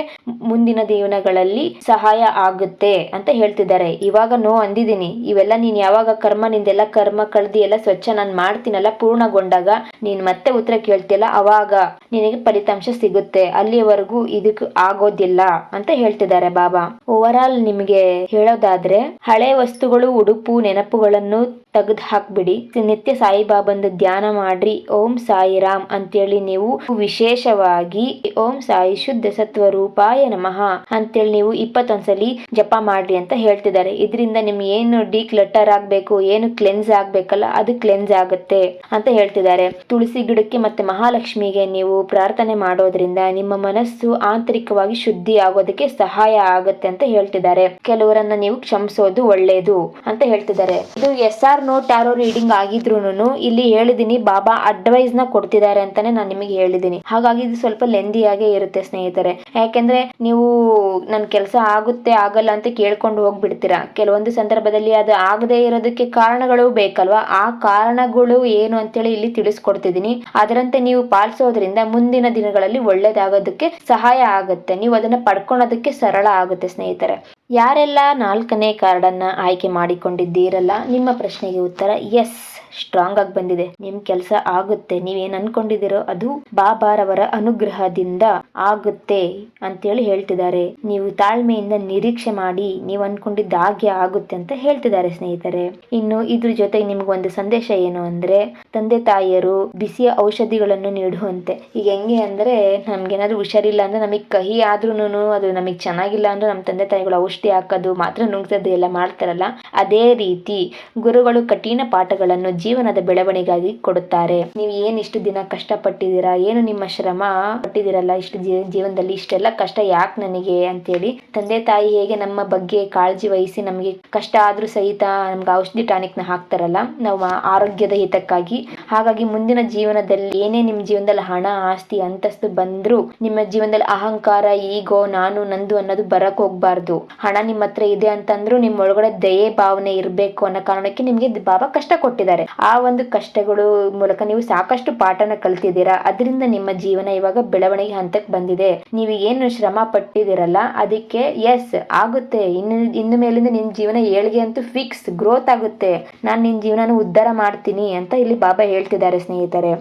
ಮುಂದಿನ ಜೀವನಗಳಲ್ಲಿ ಸಹಾಯ ಆಗುತ್ತೆ ಅಂತ ಹೇಳ್ತಿದ್ದಾರೆ. ಇವಾಗ ನೋ ಅಂದಿದ್ದೀನಿ. ಇವೆಲ್ಲ ನೀನು ಯಾವಾಗ ಕರ್ಮ, ನಿಂದೆಲ್ಲ ಕರ್ಮ ಕಳ್ದಿ ಎಲ್ಲ ಸ್ವಚ್ಛ ನಾನು ಮಾಡ್ತೀನಲ್ಲ, ಪೂರ್ಣಗೊಂಡಾಗ ನೀನ್ ಮತ್ತೆ ಉತ್ತರ ಕೇಳ್ತಿಯಲ್ಲ, ಅವಾಗ ನಿನಗೆ ಫಲಿತಾಂಶ ಸಿಗುತ್ತೆ. ಅಲ್ಲಿಯವರೆಗೂ ಇದಕ್ಕೆ ಆಗೋದಿಲ್ಲ ಅಂತ ಹೇಳ್ತಿದ್ದಾರೆ ಬಾಬಾ. ಓವರ್ ಆಲ್ ನಿಮಗೆ ಹೇಳೋದಾದ್ರೆ ಹಳೆ ವಸ್ತುಗಳು ಉಡುಪು ನೆನಪುಗಳನ್ನು ತೆಗೆದು ಹಾಕ್ಬಿಡಿ ನಿತ್ಯ ಸಾಯಿಬಾಬಂದು ಧ್ಯಾನ ಮಾಡ್ರಿ. ಓಂ ಸಾಯಿರಾಮ್ ಅಂತೇಳಿ ನೀವು ವಿಶೇಷವಾಗಿ ಓಂ ಸಾಯಿ ಶುದ್ಧ ಸತ್ವ ರೂಪಾಯ ನಮಃ ಅಂತೇಳಿ ನೀವು ಇಪ್ಪತ್ತೊಂದ್ಸಲಿ ಜಪ ಮಾಡ್ರಿ ಅಂತ ಹೇಳ್ತಿದ್ದಾರೆ. ಇದರಿಂದ ನಿಮ್ಗೆ ಏನು ಡಿಕ್ಲಟರ್ ಆಗ್ಬೇಕು, ಏನು ಕ್ಲೆನ್ಸ್ ಆಗ್ಬೇಕಲ್ಲ, ಅದು ಕ್ಲೆನ್ಸ್ ಆಗುತ್ತೆ ಅಂತ ಹೇಳ್ತಿದ್ದಾರೆ. ತುಳಸಿ ಗಿಡಕ್ಕೆ ಮತ್ತೆ ಮಹಾಲಕ್ಷ್ಮಿಗೆ ನೀವು ಪ್ರಾರ್ಥನೆ ಮಾಡೋದ್ರಿಂದ ನಿಮ್ಮ ಮನಸ್ಸು ಆಂತರಿಕವಾಗಿ ಶುದ್ಧಿ ಆಗೋದಕ್ಕೆ ಸಹಾಯ ಆಗುತ್ತೆ ಅಂತ ಹೇಳ್ತಿದ್ದಾರೆ. ಕೆಲವರನ್ನ ನೀವು ಕ್ಷಮಿಸೋದು ಒಳ್ಳೇದು ಅಂತ ಹೇಳ್ತಿದ್ದಾರೆ. ಇದು yes or no tarot reading ಆಗಿದ್ರು ಇಲ್ಲಿ ಹೇಳಿದೀನಿ, ಬಾಬಾ ಅಡ್ವೈಸ್ನ ಕೊಡ್ತಿದ್ದಾರೆ ಅಂತಾನೆ ನಾನು ನಿಮಗೆ ಹೇಳಿದೀನಿ. ಹಾಗಾಗಿ ಇದು ಸ್ವಲ್ಪ ಲೆಂದಿಯಾಗೆ ಇರುತ್ತೆ ಸ್ನೇಹಿತರೆ. ಯಾಕೆಂದ್ರೆ ನೀವು ನನ್ನ ಕೆಲಸ ಆಗುತ್ತೆ, ಆಗಲ್ಲ ಅಂತ ಕೇಳ್ಕೊಂಡು ಹೋಗ್ಬಿಡ್ತೀರಾ? ಕೆಲವೊಂದು ಸಂದರ್ಭದಲ್ಲಿ ಅದು ಆಗದೆ ಇರೋದಕ್ಕೆ ಕಾರಣಗಳು ಬೇಕಲ್ವಾ? ಆ ಕಾರಣಗಳು ಏನು ಅಂತೇಳಿ ಇಲ್ಲಿ ತಿಳಿಸ್ಕೊಡ್ತಿದ್ದೀನಿ ಅದರಂತೆ ನೀವು ಪಾಲಿಸೋದ್ರಿಂದ ಮುಂದಿನ ದಿನಗಳಲ್ಲಿ ಒಳ್ಳೇದಾಗೋದಕ್ಕೆ ಸಹಾಯ ಆಗುತ್ತೆ. ನೀವು ಅದನ್ನ ಪಡ್ಕೊಳೋದಕ್ಕೆ ಸರಳ ಆಗುತ್ತೆ ಸ್ನೇಹಿತರೆ. ಯಾರೆಲ್ಲ ನಾಲ್ಕನೇ ಕಾರ್ಡನ್ನ ಆಯ್ಕೆ ಮಾಡಿಕೊಂಡಿದ್ದೀರಲ್ಲ, ನಿಮ್ಮ ಪ್ರಶ್ನೆಗೆ ಉತ್ತರ ಎಸ್. ಸ್ಟ್ರಾಂಗ್ ಆಗಿ ಬಂದಿದೆ. ನಿಮ್ ಕೆಲಸ ಆಗುತ್ತೆ. ನೀವೇನ್ ಅನ್ಕೊಂಡಿದ್ದೀರೋ ಅದು ಬಾಬಾರವರ ಅನುಗ್ರಹದಿಂದ ಆಗುತ್ತೆ ಅಂತೇಳಿ ಹೇಳ್ತಿದ್ದಾರೆ. ನೀವು ತಾಳ್ಮೆಯಿಂದ ನಿರೀಕ್ಷೆ ಮಾಡಿ ನೀವು ಅನ್ಕೊಂಡಿದ್ದ ಹಾಗೆ ಆಗುತ್ತೆ ಅಂತ ಹೇಳ್ತಿದ್ದಾರೆ ಸ್ನೇಹಿತರೆ. ಇನ್ನು ಇದ್ರ ಜೊತೆ ನಿಮ್ಗೆ ಒಂದು ಸಂದೇಶ ಏನು ಅಂದ್ರೆ, ತಂದೆ ತಾಯಿಯರು ಬಿಸಿಯ ಔಷಧಿಗಳನ್ನು ನೀಡುವಂತೆ. ಈಗ ಹೆಂಗೆ ಅಂದ್ರೆ ನಮ್ಗೇನಾದ್ರೂ ಹುಷಾರಿಲ್ಲ ಅಂದ್ರೆ ನಮಗೆ ಕಹಿ ಆದ್ರೂನು ಅದು ನಮಗೆ ಚೆನ್ನಾಗಿಲ್ಲ ಅಂದ್ರೆ ನಮ್ಮ ತಂದೆ ತಾಯಿಗಳು ಔಷಧಿ ಹಾಕೋದು ಮಾತ್ರ ನುಗ್ಸೋದು ಎಲ್ಲ ಮಾಡ್ತಾರಲ್ಲ, ಅದೇ ರೀತಿ ಗುರುಗಳು ಕಠಿಣ ಪಾಠಗಳನ್ನು ಜೀವನದ ಬೆಳವಣಿಗೆಗಾಗಿ ಕೊಡುತ್ತಾರೆ. ನೀವು ಏನ್ ಇಷ್ಟು ದಿನ ಕಷ್ಟಪಟ್ಟಿದ್ದೀರಾ? ಏನು ನಿಮ್ಮ ಶ್ರಮ ಪಟ್ಟಿದ್ದೀರಲ್ಲ? ಇಷ್ಟು ಜೀವನದಲ್ಲಿ ಇಷ್ಟೆಲ್ಲ ಕಷ್ಟ ಯಾಕೆ ನನಗೆ? ಅಂತೇಳಿ ತಂದೆ ತಾಯಿ ಹೇಗೆ ನಮ್ಮ ಬಗ್ಗೆ ಕಾಳಜಿ ವಹಿಸಿ ನಮಗೆ ಕಷ್ಟ ಆದ್ರೂ ಸಹಿತ ನಮ್ಗೆ ಔಷಧಿ ಟಾನಿಕ್ನ ಹಾಕ್ತಾರಲ್ಲ, ನಾವು ಆರೋಗ್ಯದ ಹಿತಕ್ಕಾಗಿ ಹಾಗಾಗಿ ಮುಂದಿನ ಜೀವನದಲ್ಲಿ ಏನೇ ನಿಮ್ಮ ಜೀವನದಲ್ಲಿ ಹಣ, ಆಸ್ತಿ, ಅಂತಸ್ತು ಬಂದ್ರು ನಿಮ್ಮ ಜೀವನದಲ್ಲಿ ಅಹಂಕಾರ, ಈಗೋ, ನಾನು, ನಂದು ಅನ್ನೋದು ಬರಕ್ ಹೋಗ್ಬಾರ್ದು. ಹಣ ನಿಮ್ಮ ಹತ್ರ ಇದೆ ಅಂತಂದ್ರು ನಿಮ್ ಒಳಗಡೆ ದಯೆ, ಭಾವನೆ ಇರ್ಬೇಕು ಅನ್ನೋ ಕಾರಣಕ್ಕೆ ನಿಮ್ಗೆ ಬಾಬಾ ಕಷ್ಟ ಕೊಟ್ಟಿದ್ದಾರೆ. ಆ ಒಂದು ಕಷ್ಟಗಳು ಮೂಲಕ ನೀವು ಸಾಕಷ್ಟು ಪಾಠನ ಕಲ್ತಿದ್ದೀರಾ. ಅದರಿಂದ ನಿಮ್ಮ ಜೀವನ ಇವಾಗ ಬೆಳವಣಿಗೆ ಹಂತಕ್ಕೆ ಬಂದಿದೆ. ನೀವು ಏನು ಶ್ರಮ ಪಟ್ಟಿದ್ದೀರಲ್ಲ, ಅದಕ್ಕೆ ಎಸ್ ಆಗುತ್ತೆ. ಇನ್ನು ಇನ್ನು ಮೇಲಿಂದ ನಿನ್ ಜೀವನ ಏಳಿಗೆ ಅಂತೂ ಫಿಕ್ಸ್ ಗ್ರೋತ್ ಆಗುತ್ತೆ. ನಾನು ನಿನ್ ಜೀವನನ ಉದ್ಧಾರ ಮಾಡ್ತೀನಿ ಅಂತ ಇಲ್ಲಿ ಬಾಬಾ ಹೇಳ್ತಿದ್ದಾರೆ ಸ್ನೇಹಿತರೆ.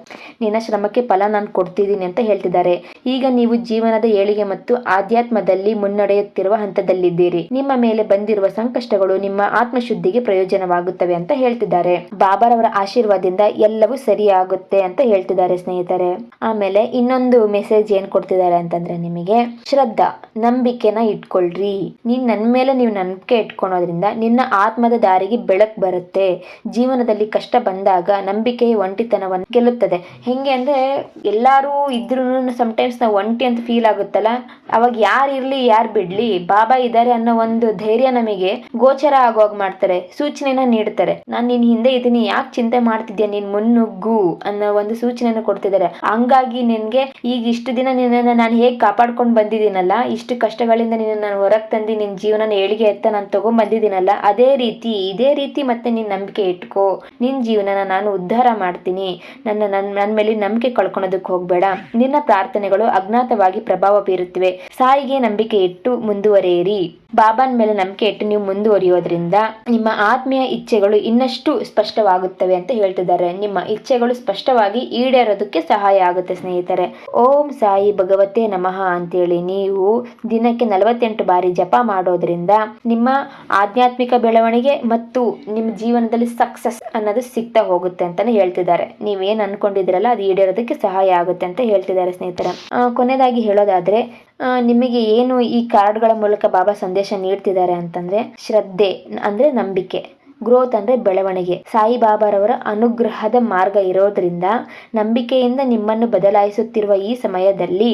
ನಿನ್ನ ಶ್ರಮಕ್ಕೆ ಫಲ ನಾನು ಕೊಡ್ತಿದ್ದೀನಿ ಅಂತ ಹೇಳ್ತಿದ್ದಾರೆ. ಈಗ ನೀವು ಜೀವನದ ಏಳಿಗೆ ಮತ್ತು ಆಧ್ಯಾತ್ಮದಲ್ಲಿ ಮುನ್ನಡೆಯುತ್ತಿರುವ ಹಂತದಲ್ಲಿದ್ದೀರಿ. ನಿಮ್ಮ ಮೇಲೆ ಬಂದಿರುವ ಸಂಕಷ್ಟಗಳು ನಿಮ್ಮ ಆತ್ಮಶುದ್ಧಿಗೆ ಪ್ರಯೋಜನವಾಗುತ್ತವೆ ಅಂತ ಹೇಳ್ತಿದ್ದಾರೆ. ಬಾಬಾರವರ ಆಶೀರ್ವಾದದಿಂದ ಎಲ್ಲವೂ ಸರಿಯಾಗುತ್ತೆ ಅಂತ ಹೇಳ್ತಿದ್ದಾರೆ ಸ್ನೇಹಿತರೆ. ಆಮೇಲೆ ಇನ್ನೊಂದು ಮೆಸೇಜ್ ಏನ್ ಕೊಡ್ತಿದ್ದಾರೆ ಅಂತಂದ್ರೆ ನಿಮಗೆ, ಶ್ರದ್ಧಾ, ನಂಬಿಕೆನ ಇಟ್ಕೊಳ್ರಿ. ನೀನ್ ನನ್ ಮೇಲೆ ನೀವು ನಂಬಿಕೆ ಇಟ್ಕೊಳೋದ್ರಿಂದ ನಿನ್ನ ಆತ್ಮದ ದಾರಿಗೆ ಬೆಳಕ್ ಬರುತ್ತೆ. ಜೀವನದಲ್ಲಿ ಕಷ್ಟ ಬಂದಾಗ ನಂಬಿಕೆಯ ಒಂಟಿತನವನ್ನು ಗೆಲ್ಲುತ್ತದೆ. ಹೆಂಗೆ ಅಂದ್ರೆ ಎಲ್ಲಾರು ಇದ್ರೂ ಸಮಟೈಮ್ಸ್ ನಾವು ಒಂಟಿ ಅಂತ ಫೀಲ್ ಆಗುತ್ತಲ್ಲ? ಅವಾಗ ಯಾರು ಇರ್ಲಿ, ಯಾರು ಬಿಡ್ಲಿ, ಬಾಬಾ ಇದ್ದಾರೆ ಅನ್ನೋ ಒಂದು ಧೈರ್ಯ ನಮಗೆ ಗೋಚರ ಆಗೋಗ್ ಮಾಡ್ತಾರೆ, ಸೂಚನೆನ ನೀಡ್ತಾರೆ. ನಾನು ನಿನ್ನ ಹಿಂದೆ ಇದ್ದೀನಿ, ಯಾಕೆ ಚಿಂತೆ ಮಾಡ್ತಿದ್ಯಾ ನೀನ್ ಮುನ್ನುಗ್ಗು ಅನ್ನೋ ಒಂದು ಸೂಚನೆನ ಕೊಡ್ತಿದ್ದಾರೆ ಹಂಗಾಗಿ ನಿನ್ಗೆ ಈಗ ಇಷ್ಟು ದಿನ ನಿನ್ನನ್ನು ನಾನು ಹೇಗೆ ಕಾಪಾಡ್ಕೊಂಡು ಬಂದಿದ್ದೀನಲ್ಲ, ಇಷ್ಟು ಕಷ್ಟಗಳಿಂದ ನಿನ್ನ ನಾನು ಹೊರಗೆ ತಂದು ನಿನ್ನ ಜೀವನನ ಏಳಿಗೆ ಎತ್ತ ನಾನು ತಗೊಂಡ್ ಬಂದಿದ್ದೀನಲ್ಲ, ಅದೇ ರೀತಿ, ಇದೇ ರೀತಿ ಮತ್ತೆ ನಿನ್ನ ನಂಬಿಕೆ ಇಟ್ಕೋ. ನಿನ್ನ ಜೀವನನ ನಾನು ಉದ್ಧಾರ ಮಾಡ್ತೀನಿ. ನನ್ನ ನನ್ನ ನನ್ನ ಮೇಲೆ ನಂಬಿಕೆ ಕಳ್ಕೊಳೋದಕ್ಕೆ ಹೋಗ್ಬೇಡ. ನಿನ್ನ ಪ್ರಾರ್ಥನೆಗಳು ಅಜ್ಞಾತವಾಗಿ ಪ್ರಭಾವ ಬೀರುತ್ತಿವೆ. ಸಾಯಿಗೆ ನಂಬಿಕೆ ಇಟ್ಟು ಮುಂದುವರಿಯಿರಿ. ಬಾಬಾನ್ ಮೇಲೆ ನಂಬಿಕೆ ಇಟ್ಟು ನೀವು ಮುಂದುವರಿಯೋದ್ರಿಂದ ನಿಮ್ಮ ಆತ್ಮೀಯ ಇಚ್ಛೆಗಳು ಇನ್ನಷ್ಟು ಸ್ಪಷ್ಟವಾಗುತ್ತವೆ ಅಂತ ಹೇಳ್ತಿದ್ದಾರೆ. ನಿಮ್ಮ ಇಚ್ಛೆಗಳು ಸ್ಪಷ್ಟವಾಗಿ ಈಡೇರೋದಕ್ಕೆ ಸಹಾಯ ಆಗುತ್ತೆ ಸ್ನೇಹಿತರೆ. ಓಂ ಸಾಯಿ ಭಗವತೆ ನಮಃ ಅಂತೇಳಿ ನೀವು ದಿನಕ್ಕೆ ನಲವತ್ತೆಂಟು ಬಾರಿ ಜಪ ಮಾಡೋದ್ರಿಂದ ನಿಮ್ಮ ಆಧ್ಯಾತ್ಮಿಕ ಬೆಳವಣಿಗೆ ಮತ್ತು ನಿಮ್ಮ ಜೀವನದಲ್ಲಿ ಸಕ್ಸಸ್ ಅನ್ನೋದು ಸಿಗ್ತಾ ಹೋಗುತ್ತೆ ಅಂತಾನೆ ಹೇಳ್ತಿದ್ದಾರೆ. ನೀವೇನು ಅನ್ಕೊಂಡಿದ್ರಲ್ಲ ಅದು ಈಡೇರೋದಕ್ಕೆ ಸಹಾಯ ಆಗುತ್ತೆ ಅಂತ ಹೇಳ್ತಿದ್ದಾರೆ ಸ್ನೇಹಿತರೆ. ಕೊನೆಯದಾಗಿ ಹೇಳೋದಾದ್ರೆ ನಿಮಗೆ ಏನು ಈ ಕಾರ್ಡ್ಗಳ ಮೂಲಕ ಬಾಬಾ ಸಂದೇಶ ನೀಡ್ತಿದ್ದಾರೆ ಅಂತಂದ್ರೆ ಶ್ರದ್ಧೆ, ಅಂದ್ರೆ ನಂಬಿಕೆ ಗ್ರೋತ್ ಅಂದ್ರೆ ಬೆಳವಣಿಗೆ. ಸಾಯಿಬಾಬಾರವರ ಅನುಗ್ರಹದ ಮಾರ್ಗ ಇರೋದ್ರಿಂದ ನಂಬಿಕೆಯಿಂದ ನಿಮ್ಮನ್ನು ಬದಲಾಯಿಸುತ್ತಿರುವ ಈ ಸಮಯದಲ್ಲಿ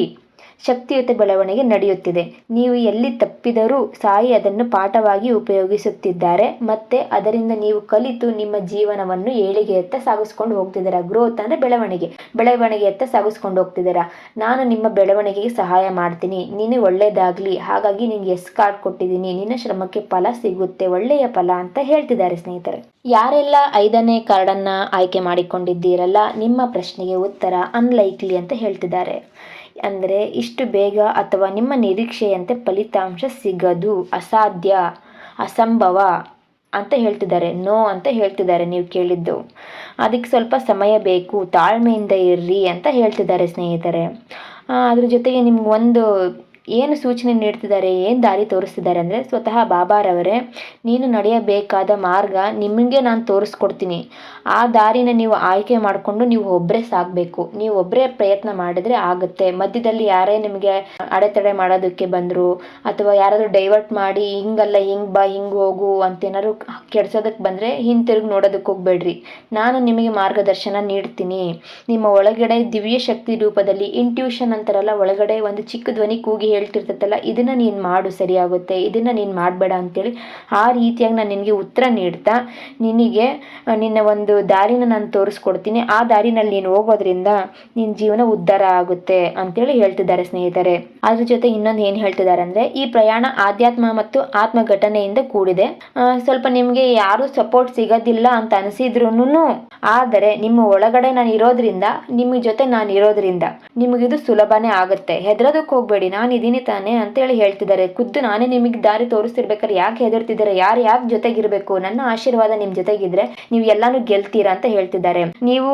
ಶಕ್ತಿಯುತ ಬೆಳವಣಿಗೆ ನಡೆಯುತ್ತಿದೆ. ನೀವು ಎಲ್ಲಿ ತಪ್ಪಿದರೂ ಸಾಯಿ ಅದನ್ನು ಪಾಠವಾಗಿ ಉಪಯೋಗಿಸುತ್ತಿದ್ದಾರೆ. ಮತ್ತೆ ಅದರಿಂದ ನೀವು ಕಲಿತು ನಿಮ್ಮ ಜೀವನವನ್ನು ಏಳಿಗೆಯತ್ತ ಸಾಗಿಸ್ಕೊಂಡು ಹೋಗ್ತಿದ್ದೀರಾ? ಗ್ರೋತ್ ಅಂದ್ರೆ ಬೆಳವಣಿಗೆ. ಬೆಳವಣಿಗೆಯತ್ತ ಸಾಗಿಸ್ಕೊಂಡು ಹೋಗ್ತಿದ್ದೀರಾ? ನಾನು ನಿಮ್ಮ ಬೆಳವಣಿಗೆಗೆ ಸಹಾಯ ಮಾಡ್ತೀನಿ. ನೀನು ಒಳ್ಳೇದಾಗ್ಲಿ. ಹಾಗಾಗಿ ನಿನ್ಗೆ ಎಸ್ ಕಾರ್ಡ್ ಕೊಟ್ಟಿದ್ದೀನಿ. ನಿನ್ನ ಶ್ರಮಕ್ಕೆ ಫಲ ಸಿಗುತ್ತೆ. ಒಳ್ಳೆಯ ಫಲ ಅಂತ ಹೇಳ್ತಿದ್ದಾರೆ ಸ್ನೇಹಿತರೆ. ಯಾರೆಲ್ಲ ಐದನೇ ಕಾರ್ಡನ್ನ ಆಯ್ಕೆ ಮಾಡಿಕೊಂಡಿದ್ದೀರಲ್ಲ, ನಿಮ್ಮ ಪ್ರಶ್ನೆಗೆ ಉತ್ತರ ಅನ್ಲೈಕ್ಲಿ ಅಂತ ಹೇಳ್ತಿದ್ದಾರೆ. ಅಂದರೆ ಇಷ್ಟು ಬೇಗ ಅಥವಾ ನಿಮ್ಮ ನಿರೀಕ್ಷೆಯಂತೆ ಫಲಿತಾಂಶ ಸಿಗದು, ಅಸಾಧ್ಯ, ಅಸಂಭವ ಅಂತ ಹೇಳ್ತಿದ್ದಾರೆ, ನೋ ಅಂತ ಹೇಳ್ತಿದ್ದಾರೆ ನೀವು ಕೇಳಿದ್ದು. ಅದಕ್ಕೆ ಸ್ವಲ್ಪ ಸಮಯ ಬೇಕು, ತಾಳ್ಮೆಯಿಂದ ಇರ್ರಿ ಅಂತ ಹೇಳ್ತಿದ್ದಾರೆ ಸ್ನೇಹಿತರೆ. ಅದ್ರ ಜೊತೆಗೆ ನಿಮ್ಗೆ ಒಂದು ಏನು ಸೂಚನೆ ನೀಡ್ತಿದ್ದಾರೆ, ಏನು ದಾರಿ ತೋರಿಸ್ತಿದ್ದಾರೆ ಅಂದರೆ ಸ್ವತಃ ಬಾಬಾರವರೇ, ನೀನು ನಡೆಯಬೇಕಾದ ಮಾರ್ಗ ನಿಮಗೆ ನಾನು ತೋರಿಸ್ಕೊಡ್ತೀನಿ. ಆ ದಾರಿನ ನೀವು ಆಯ್ಕೆ ಮಾಡಿಕೊಂಡು ನೀವು ಒಬ್ಬರೇ ಸಾಗಬೇಕು. ನೀವು ಒಬ್ಬರೇ ಪ್ರಯತ್ನ ಮಾಡಿದ್ರೆ ಆಗುತ್ತೆ. ಮಧ್ಯದಲ್ಲಿ ಯಾರೇ ನಿಮಗೆ ಅಡೆತಡೆ ಮಾಡೋದಕ್ಕೆ ಬಂದರು, ಅಥವಾ ಯಾರಾದರೂ ಡೈವರ್ಟ್ ಮಾಡಿ, ಹಿಂಗಲ್ಲ, ಹಿಂಗೆ ಬಾ, ಹಿಂಗೆ ಹೋಗು ಅಂತ ಏನಾದ್ರು ಕೆಡ್ಸೋದಕ್ಕೆ ಬಂದರೆ ಹಿಂತಿರುಗಿ ನೋಡೋದಕ್ಕೆ ಹೋಗ್ಬೇಡ್ರಿ. ನಾನು ನಿಮಗೆ ಮಾರ್ಗದರ್ಶನ ನೀಡ್ತೀನಿ. ನಿಮ್ಮ ಒಳಗಡೆ ದಿವ್ಯ ಶಕ್ತಿ ರೂಪದಲ್ಲಿ ಇಂಟ್ಯೂಷನ್ ಅಂತಾರಲ್ಲ, ಒಳಗಡೆ ಒಂದು ಚಿಕ್ಕ ಧ್ವನಿ ಕೂಗಿ ಹೇಳ್ತಿರ್ತೈತಲ್ಲ, ಇದನ್ನ ನೀನು ಮಾಡು, ಸರಿಯಾಗುತ್ತೆ, ಇದನ್ನ ನೀನು ಮಾಡಬೇಡ ಅಂತೇಳಿ ಆ ರೀತಿಯಾಗಿ ನಾನು ನಿನಗೆ ಉತ್ತರ ನೀಡ್ತಾ, ನಿನಗೆ ನಿನ್ನ ಒಂದು ದಾರಿನ ನಾನು ತೋರಿಸ್ಕೊಡ್ತೀನಿ. ಆ ದಾರಿನಲ್ಲಿ ನೀನು ಹೋಗೋದ್ರಿಂದ ನಿನ್ನ ಜೀವನ ಉದ್ಧಾರ ಆಗುತ್ತೆ ಅಂತೇಳಿ ಹೇಳ್ತಿದ್ದಾರೆ ಸ್ನೇಹಿತರೆ. ಅದ್ರ ಜೊತೆ ಇನ್ನೊಂದು ಏನು ಹೇಳ್ತಿದ್ದಾರೆ ಅಂದ್ರೆ, ಈ ಪ್ರಯಾಣ ಆಧ್ಯಾತ್ಮ ಮತ್ತು ಆತ್ಮ ಘಟನೆಯಿಂದ ಕೂಡಿದೆ ಸ್ವಲ್ಪ ನಿಮಗೆ ಯಾರು ಸಪೋರ್ಟ್ ಸಿಗೋದಿಲ್ಲ ಅಂತ ಅನಿಸಿದ್ರು ಆದರೆ ನಿಮ್ಮ ಒಳಗಡೆ ನಾನು ಇರೋದ್ರಿಂದ, ನಿಮ್ಮ ಜೊತೆ ನಾನು ಇರೋದ್ರಿಂದ ನಿಮಗಿದು ಸುಲಭನೇ ಆಗುತ್ತೆ. ಹೆದರೋದಕ್ಕೆ ಹೋಗ್ಬೇಡಿ, ನಾನು ಇದೀನಿ ತಾನೆ ಅಂತೇಳಿ ಹೇಳ್ತಿದ್ದಾರೆ. ಖುದ್ದು ನಾನೇ ನಿಮಗೆ ದಾರಿ ತೋರಿಸ್ತಿರ್ಬೇಕಾದ್ರೆ ಯಾಕೆ ಹೆದರ್ತಿದ್ದಾರೆ? ಯಾರು ಯಾಕೆ ಜೊತೆಗಿರ್ಬೇಕು? ನನ್ನ ಆಶೀರ್ವಾದ ನಿಮ್ ಜೊತೆಗಿದ್ರೆ ನೀವು ಎಲ್ಲಾನು ಗೆಲ್ತೀರಾ ಅಂತ ಹೇಳ್ತಿದ್ದಾರೆ. ನೀವು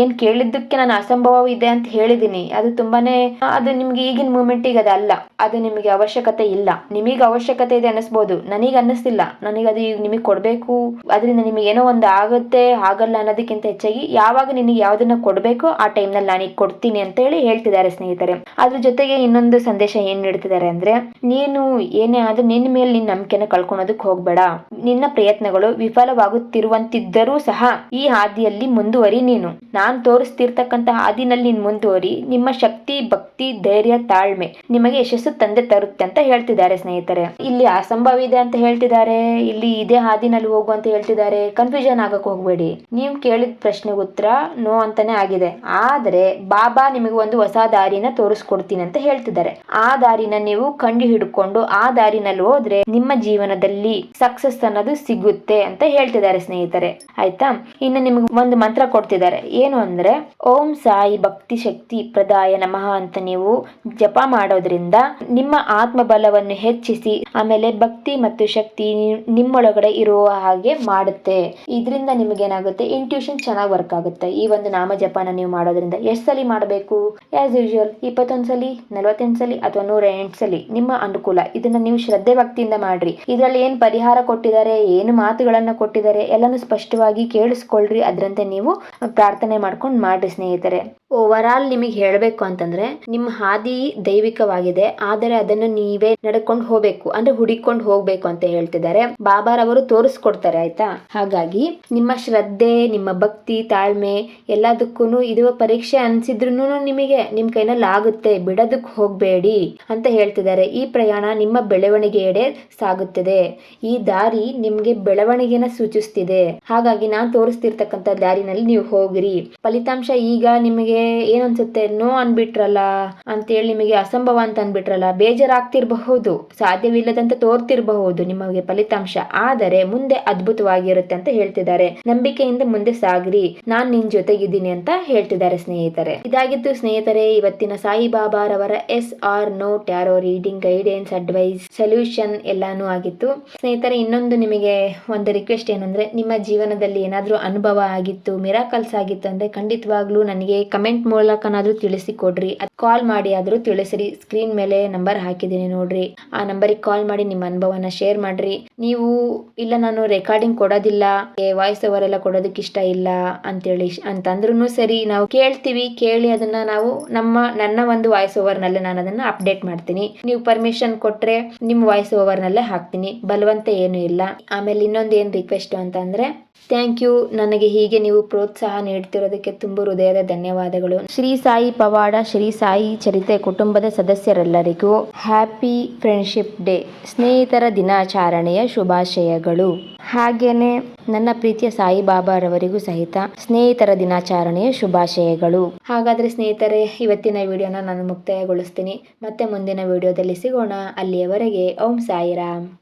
ಏನ್ ಕೇಳಿದ್ದಕ್ಕೆ ನಾನು ಅಸಂಭವ ಇದೆ ಅಂತ ಹೇಳಿದೀನಿ ಅದು ತುಂಬಾನೇ, ಅದು ನಿಮ್ಗೆ ಈಗಿನ ಮೂಮೆಂಟಿಗೆ ಅದಲ್ಲ ಅದು ನಿಮಗೆ ಅವಶ್ಯಕತೆ ಇಲ್ಲ. ನಿಮಗೆ ಅವಶ್ಯಕತೆ ಇದೆ ಅನ್ನಿಸ್ಬೋದು. ನನಗೆ ಅನ್ನಿಸ್ತಿಲ್ಲ. ನನಗೆ ಅದು ಈಗ ನಿಮಗೆ ಕೊಡಬೇಕು. ಅದರಿಂದ ನಿಮಗೆ ಏನೋ ಒಂದು ಆಗುತ್ತೆ, ಆಗಲ್ಲ ಅನ್ನೋದಕ್ಕಿಂತ ಹೆಚ್ಚಾಗಿ ಯಾವಾಗ ನಿನಗೆ ಯಾವ್ದನ್ನ ಕೊಡಬೇಕು ಆ ಟೈಮ್ನಲ್ಲಿ ನಾನೀಗ ಕೊಡ್ತೀನಿ ಅಂತ ಹೇಳಿ ಹೇಳ್ತಿದ್ದಾರೆ ಸ್ನೇಹಿತರೆ. ಅದ್ರ ಜೊತೆಗೆ ಇನ್ನೊಂದು ಸಂದೇಶ ಏನ್ ನೀಡ್ತಿದ್ದಾರೆ ಅಂದ್ರೆ, ನೀನು ಏನೇ ಆದ್ರೂ ನಿನ್ನ ಮೇಲೆ ನಿನ್ನ ನಂಬಿಕೆನ ಕಳ್ಕೊಳೋದಕ್ಕೆ ಹೋಗ್ಬೇಡ. ನಿನ್ನ ಪ್ರಯತ್ನಗಳು ವಿಫಲವಾಗುತ್ತಿರುವಂತಿದ್ದರೂ ಸಹ ಈ ಹಾದಿಯಲ್ಲಿ ಮುಂದುವರಿ ನೀನು. ನಾನ್ ತೋರಿಸ್ತಿರ್ತಕ್ಕಂತ ಹಾದಿನಲ್ಲಿ ನೀನ್ ಮುಂದುವರಿ, ನಿಮ್ಮ ಶಕ್ತಿ, ಭಕ್ತಿ, ಧೈರ್ಯ, ತಾಳ್ಮೆ ನಿಮಗೆ ಯಶಸ್ಸು ತಂದೆ ತರುತ್ತೆ ಅಂತ ಹೇಳ್ತಿದ್ದಾರೆ ಸ್ನೇಹಿತರೆ. ಇಲ್ಲಿ ಅಸಂಭವ ಇದೆ ಅಂತ ಹೇಳ್ತಿದ್ದಾರೆ, ಇಲ್ಲಿ ಇದೇ ಹಾದಿನಲ್ಲಿ ಹೋಗು ಅಂತ ಹೇಳ್ತಿದ್ದಾರೆ. ಕನ್ಫ್ಯೂಷನ್ ಆಗಕ್ ಹೋಗ್ಬೇಡಿ. ನೀವು ಕೇಳಿದ ಪ್ರಶ್ನೆಗೆ ಉತ್ತರ, ನೋ ಅಂತಾನೆ ಆಗಿದೆ. ಆದ್ರೆ, ಬಾಬಾ, ನಿಮಗೆ ಒಂದು ಹೊಸ ದಾರಿನ ತೋರಿಸ್ಕೊಡ್ತೀನಿ ಅಂತ ಹೇಳ್ತಿದ್ದಾರೆ. ಆ ದಾರಿನ ನೀವು ಕಂಡು ಹಿಡ್ಕೊಂಡು ಆ ದಾರಿನಲ್ಲಿ ಹೋದ್ರೆ ನಿಮ್ಮ ಜೀವನದಲ್ಲಿ ಸಕ್ಸಸ್ ಅನ್ನೋದು ಸಿಗುತ್ತೆ ಅಂತ ಹೇಳ್ತಿದ್ದಾರೆ ಸ್ನೇಹಿತರೆ. ಆಯ್ತಾ? ಇನ್ನು ನಿಮ್ಗೆ ಒಂದು ಮಂತ್ರ ಕೊಡ್ತಿದ್ದಾರೆ. ಏನು ಅಂದ್ರೆ, ಓಂ ಸಾಯಿ ಭಕ್ತಿ ಶಕ್ತಿ ಪ್ರದಾಯ ನಮಃ ಅಂತ ನೀವು ಜಪ ಮಾಡೋದ್ರಿಂದ ನಿಮ್ಮ ಆತ್ಮಬಲವನ್ನು ಹೆಚ್ಚಿಸಿ ಆಮೇಲೆ ಭಕ್ತಿ ಮತ್ತು ಶಕ್ತಿ ನಿಮ್ಮೊಳಗಡೆ ಇರುವ ಹಾಗೆ ಮಾಡುತ್ತೆ. ಇದರಿಂದ ನಿಮಗೇನಾಗುತ್ತೆ? ಇಂಟ್ಯೂಷನ್ ಚೆನ್ನಾಗಿ ವರ್ಕ್ ಆಗುತ್ತೆ. ಈ ಒಂದು ನಾಮ ಜಪನ ನೀವು ಮಾಡೋದ್ರಿಂದ ಎಷ್ಟು ಸಲ ಮಾಡಬೇಕು? ಆಸ್ ಯೂಶುವಲ್ ಇಪ್ಪತ್ತೊಂದು ಸಲ ನಲವತ್ತೆಂಟು ಸಲ ಅಥವಾ ನೂರ ಎಂಟು ನಿಮ್ಮ ಅನುಕೂಲ. ಇದನ್ನ ನೀವು ಶ್ರದ್ಧೆ ಭಕ್ತಿಯಿಂದ ಮಾಡ್ರಿ. ಇದರಲ್ಲಿ ಏನ್ ಪರಿಹಾರ ಕೊಟ್ಟಿದ್ದಾರೆ, ಏನು ಮಾತುಗಳನ್ನ ಕೊಟ್ಟಿದ್ದಾರೆ ಎಲ್ಲಾನು ಸ್ಪಷ್ಟವಾಗಿ ಕೇಳಿಸ್ಕೊಳ್ರಿ. ಅದರಂತೆ ನೀವು ಪ್ರಾರ್ಥನೆ ಮಾಡ್ಕೊಂಡು ಮಾಡ್ರಿ ಸ್ನೇಹಿತರೆ. ಓವರ್ ಆಲ್ ನಿಮಗೆ ಹೇಳಬೇಕು ಅಂತಂದ್ರೆ ನಿಮ್ಮ ಹಾದಿ ದೈವಿಕವಾಗಿದೆ, ಆದರೆ ಅದನ್ನು ನೀವೇ ನಡ್ಕೊಂಡು ಹೋಗ್ಬೇಕು, ಅಂದ್ರೆ ಹುಡಿಕೊಂಡು ಹೋಗ್ಬೇಕು ಅಂತ ಹೇಳ್ತಿದ್ದಾರೆ. ಬಾಬಾರವರು ತೋರಿಸ್ಕೊಡ್ತಾರೆ, ಆಯ್ತಾ? ಹಾಗಾಗಿ ನಿಮ್ಮ ಶ್ರದ್ಧೆ, ನಿಮ್ಮ ಭಕ್ತಿ, ತಾಳ್ಮೆ ಎಲ್ಲದಕ್ಕೂ ಇದು ಪರೀಕ್ಷೆ ಅನ್ಸಿದ್ರು ನಿಮಗೆ ನಿಮ್ ಕೈನಲ್ಲಿ ಆಗುತ್ತೆ ಬಿಡೋದಕ್ಕೆ ಹೋಗ್ಬೇಡಿ ಅಂತ ಹೇಳ್ತಿದ್ದಾರೆ. ಈ ಪ್ರಯಾಣ ನಿಮ್ಮ ಬೆಳವಣಿಗೆಯೆಡೆ ಸಾಗುತ್ತದೆ. ಈ ದಾರಿ ನಿಮ್ಗೆ ಬೆಳವಣಿಗೆನ ಸೂಚಿಸ್ತಿದೆ. ಹಾಗಾಗಿ ನಾನು ತೋರಿಸ್ತಿರ್ತಕ್ಕಂಥ ದಾರಿನಲ್ಲಿ ನೀವು ಹೋಗ್ರಿ. ಫಲಿತಾಂಶ ಈಗ ನಿಮಗೆ ಏನ್ ಅನ್ಸುತ್ತೆ ನೋ ಅನ್ಬಿಟ್ರಲ್ಲ? ಅಂತೇಳಿ ನಿಮಗೆ ಅಸಂಭವ ಅಂತ ಅನ್ಬಿಟ್ರಲ್ಲ? ಬೇಜಾರಾಗ್ತಿರ್ಬಹುದು. ಸಾಧ್ಯವಿಲ್ಲದಂತ ತೋರ್ತಿರಬಹುದು ನಿಮಗೆ ಫಲಿತಾಂಶ. ಆದರೆ ಮುಂದೆ ಅದ್ಭುತವಾಗಿರುತ್ತೆ ಅಂತ ಹೇಳ್ತಿದ್ದಾರೆ. ನಂಬಿಕೆಯಿಂದ ಮುಂದೆ ಸಾಗ್ರಿ. ನಾನ್ ನಿನ್ ಜೊತೆಗಿದ್ದೀನಿ ಅಂತ ಹೇಳ್ತಿದ್ದಾರೆ ಸ್ನೇಹಿತರೆ. ಇದಾಗಿತ್ತು ಸ್ನೇಹಿತರೆ, ಇವತ್ತಿನ ಸಾಯಿಬಾಬಾರವರ S R no tarot reading guidance advice solution ಎಲ್ಲಾನು ಆಗಿತ್ತು. ಸ್ನೇಹಿತರೆ, ಇನ್ನೊಂದು ನಿಮಗೆ ಒಂದು ರಿಕ್ವೆಸ್ಟ್ ಏನಂದ್ರೆ, ನಿಮ್ಮ ಜೀವನದಲ್ಲಿ ಏನಾದರೂ ಅನುಭವ ಆಗಿತ್ತು, ಮಿರಾಕಲ್ಸ್ ಆಗಿತ್ತು ಅಂದ್ರೆ ಖಂಡಿತವಾಗ್ಲೂ ನನಗೆ ಕಮೆಂಟ್ ಮೂಲಕನಾದ್ರೂ ತಿಳಿಸಿ ಕೊಡ್ರಿ ಕಾಲ್ ಮಾಡಿ ಆದ್ರೂ ತಿಳಿಸ್ರಿ. ಸ್ಕ್ರೀನ್ ಮೇಲೆ ನಂಬರ್ ಹಾಕಿದ್ದೀನಿ ನೋಡ್ರಿ. ಆ ನಂಬರಿಗೆ ಕಾಲ್ ಮಾಡಿ ನಿಮ್ಮ ಅನುಭವನ ಶೇರ್ ಮಾಡ್ರಿ. ನೀವು, ಇಲ್ಲ ನಾನು ರೆಕಾರ್ಡಿಂಗ್ ಕೊಡೋದಿಲ್ಲ ವಾಯ್ಸ್ ಓವರ್ ಎಲ್ಲ ಕೊಡೋದಕ್ಕೆ ಇಷ್ಟ ಇಲ್ಲ ಅಂತೇಳಿ ಅಂತಂದ್ರೂ ಸರಿ. ನಾವು ಕೇಳ್ತೀವಿ, ಕೇಳಿ ಅದನ್ನ ನಾವು ನಮ್ಮ, ನನ್ನ ಒಂದು ವಾಯ್ಸ್ ಓವರ್ನಲ್ಲಿ ನಾನು ಅದನ್ನ ಅಪ್ಡೇಟ್ ಮಾಡ್ತೀನಿ. ನೀವು ಪರ್ಮಿಷನ್ ಕೊಟ್ರೆ ನಿಮ್ಮ ವಾಯ್ಸ್ ಓವರ್ ನಲ್ಲೇ ಹಾಕ್ತೀನಿ. ಬಲವಂತ ಏನು ಇಲ್ಲ. ಆಮೇಲೆ ಇನ್ನೊಂದು ಏನು ರಿಕ್ವೆಸ್ಟ್ ಅಂತಂದ್ರೆ ಥ್ಯಾಂಕ್ ಯು ನನಗೆ ಹೀಗೆ ನೀವು ಪ್ರೋತ್ಸಾಹ ನೀಡ್ತಿರೋದಕ್ಕೆ ತುಂಬ ಹೃದಯದ ಧನ್ಯವಾದಗಳು. ಶ್ರೀ ಸಾಯಿ ಪವಾಡ, ಶ್ರೀ ಸಾಯಿ ಚರಿತೆ ಕುಟುಂಬದ ಸದಸ್ಯರೆಲ್ಲರಿಗೂ ಹ್ಯಾಪಿ ಫ್ರೆಂಡ್ಶಿಪ್ ಡೇ ಸ್ನೇಹಿತರ ದಿನಾಚರಣೆಯ ಶುಭಾಶಯಗಳು. ಹಾಗೇನೆ ನನ್ನ ಪ್ರೀತಿಯ ಸಾಯಿ ಬಾಬಾರವರಿಗೂ ಸಹಿತ ಸ್ನೇಹಿತರ ದಿನಾಚರಣೆಯ ಶುಭಾಶಯಗಳು. ಹಾಗಾದ್ರೆ ಸ್ನೇಹಿತರೆ, ಇವತ್ತಿನ ವಿಡಿಯೋನ ನಾನು ಮುಕ್ತಾಯಗೊಳಿಸ್ತೀನಿ. ಮತ್ತೆ ಮುಂದಿನ ವಿಡಿಯೋದಲ್ಲಿ ಸಿಗೋಣ. ಅಲ್ಲಿಯವರೆಗೆ ಓಂ ಸಾಯಿರಾಮ್.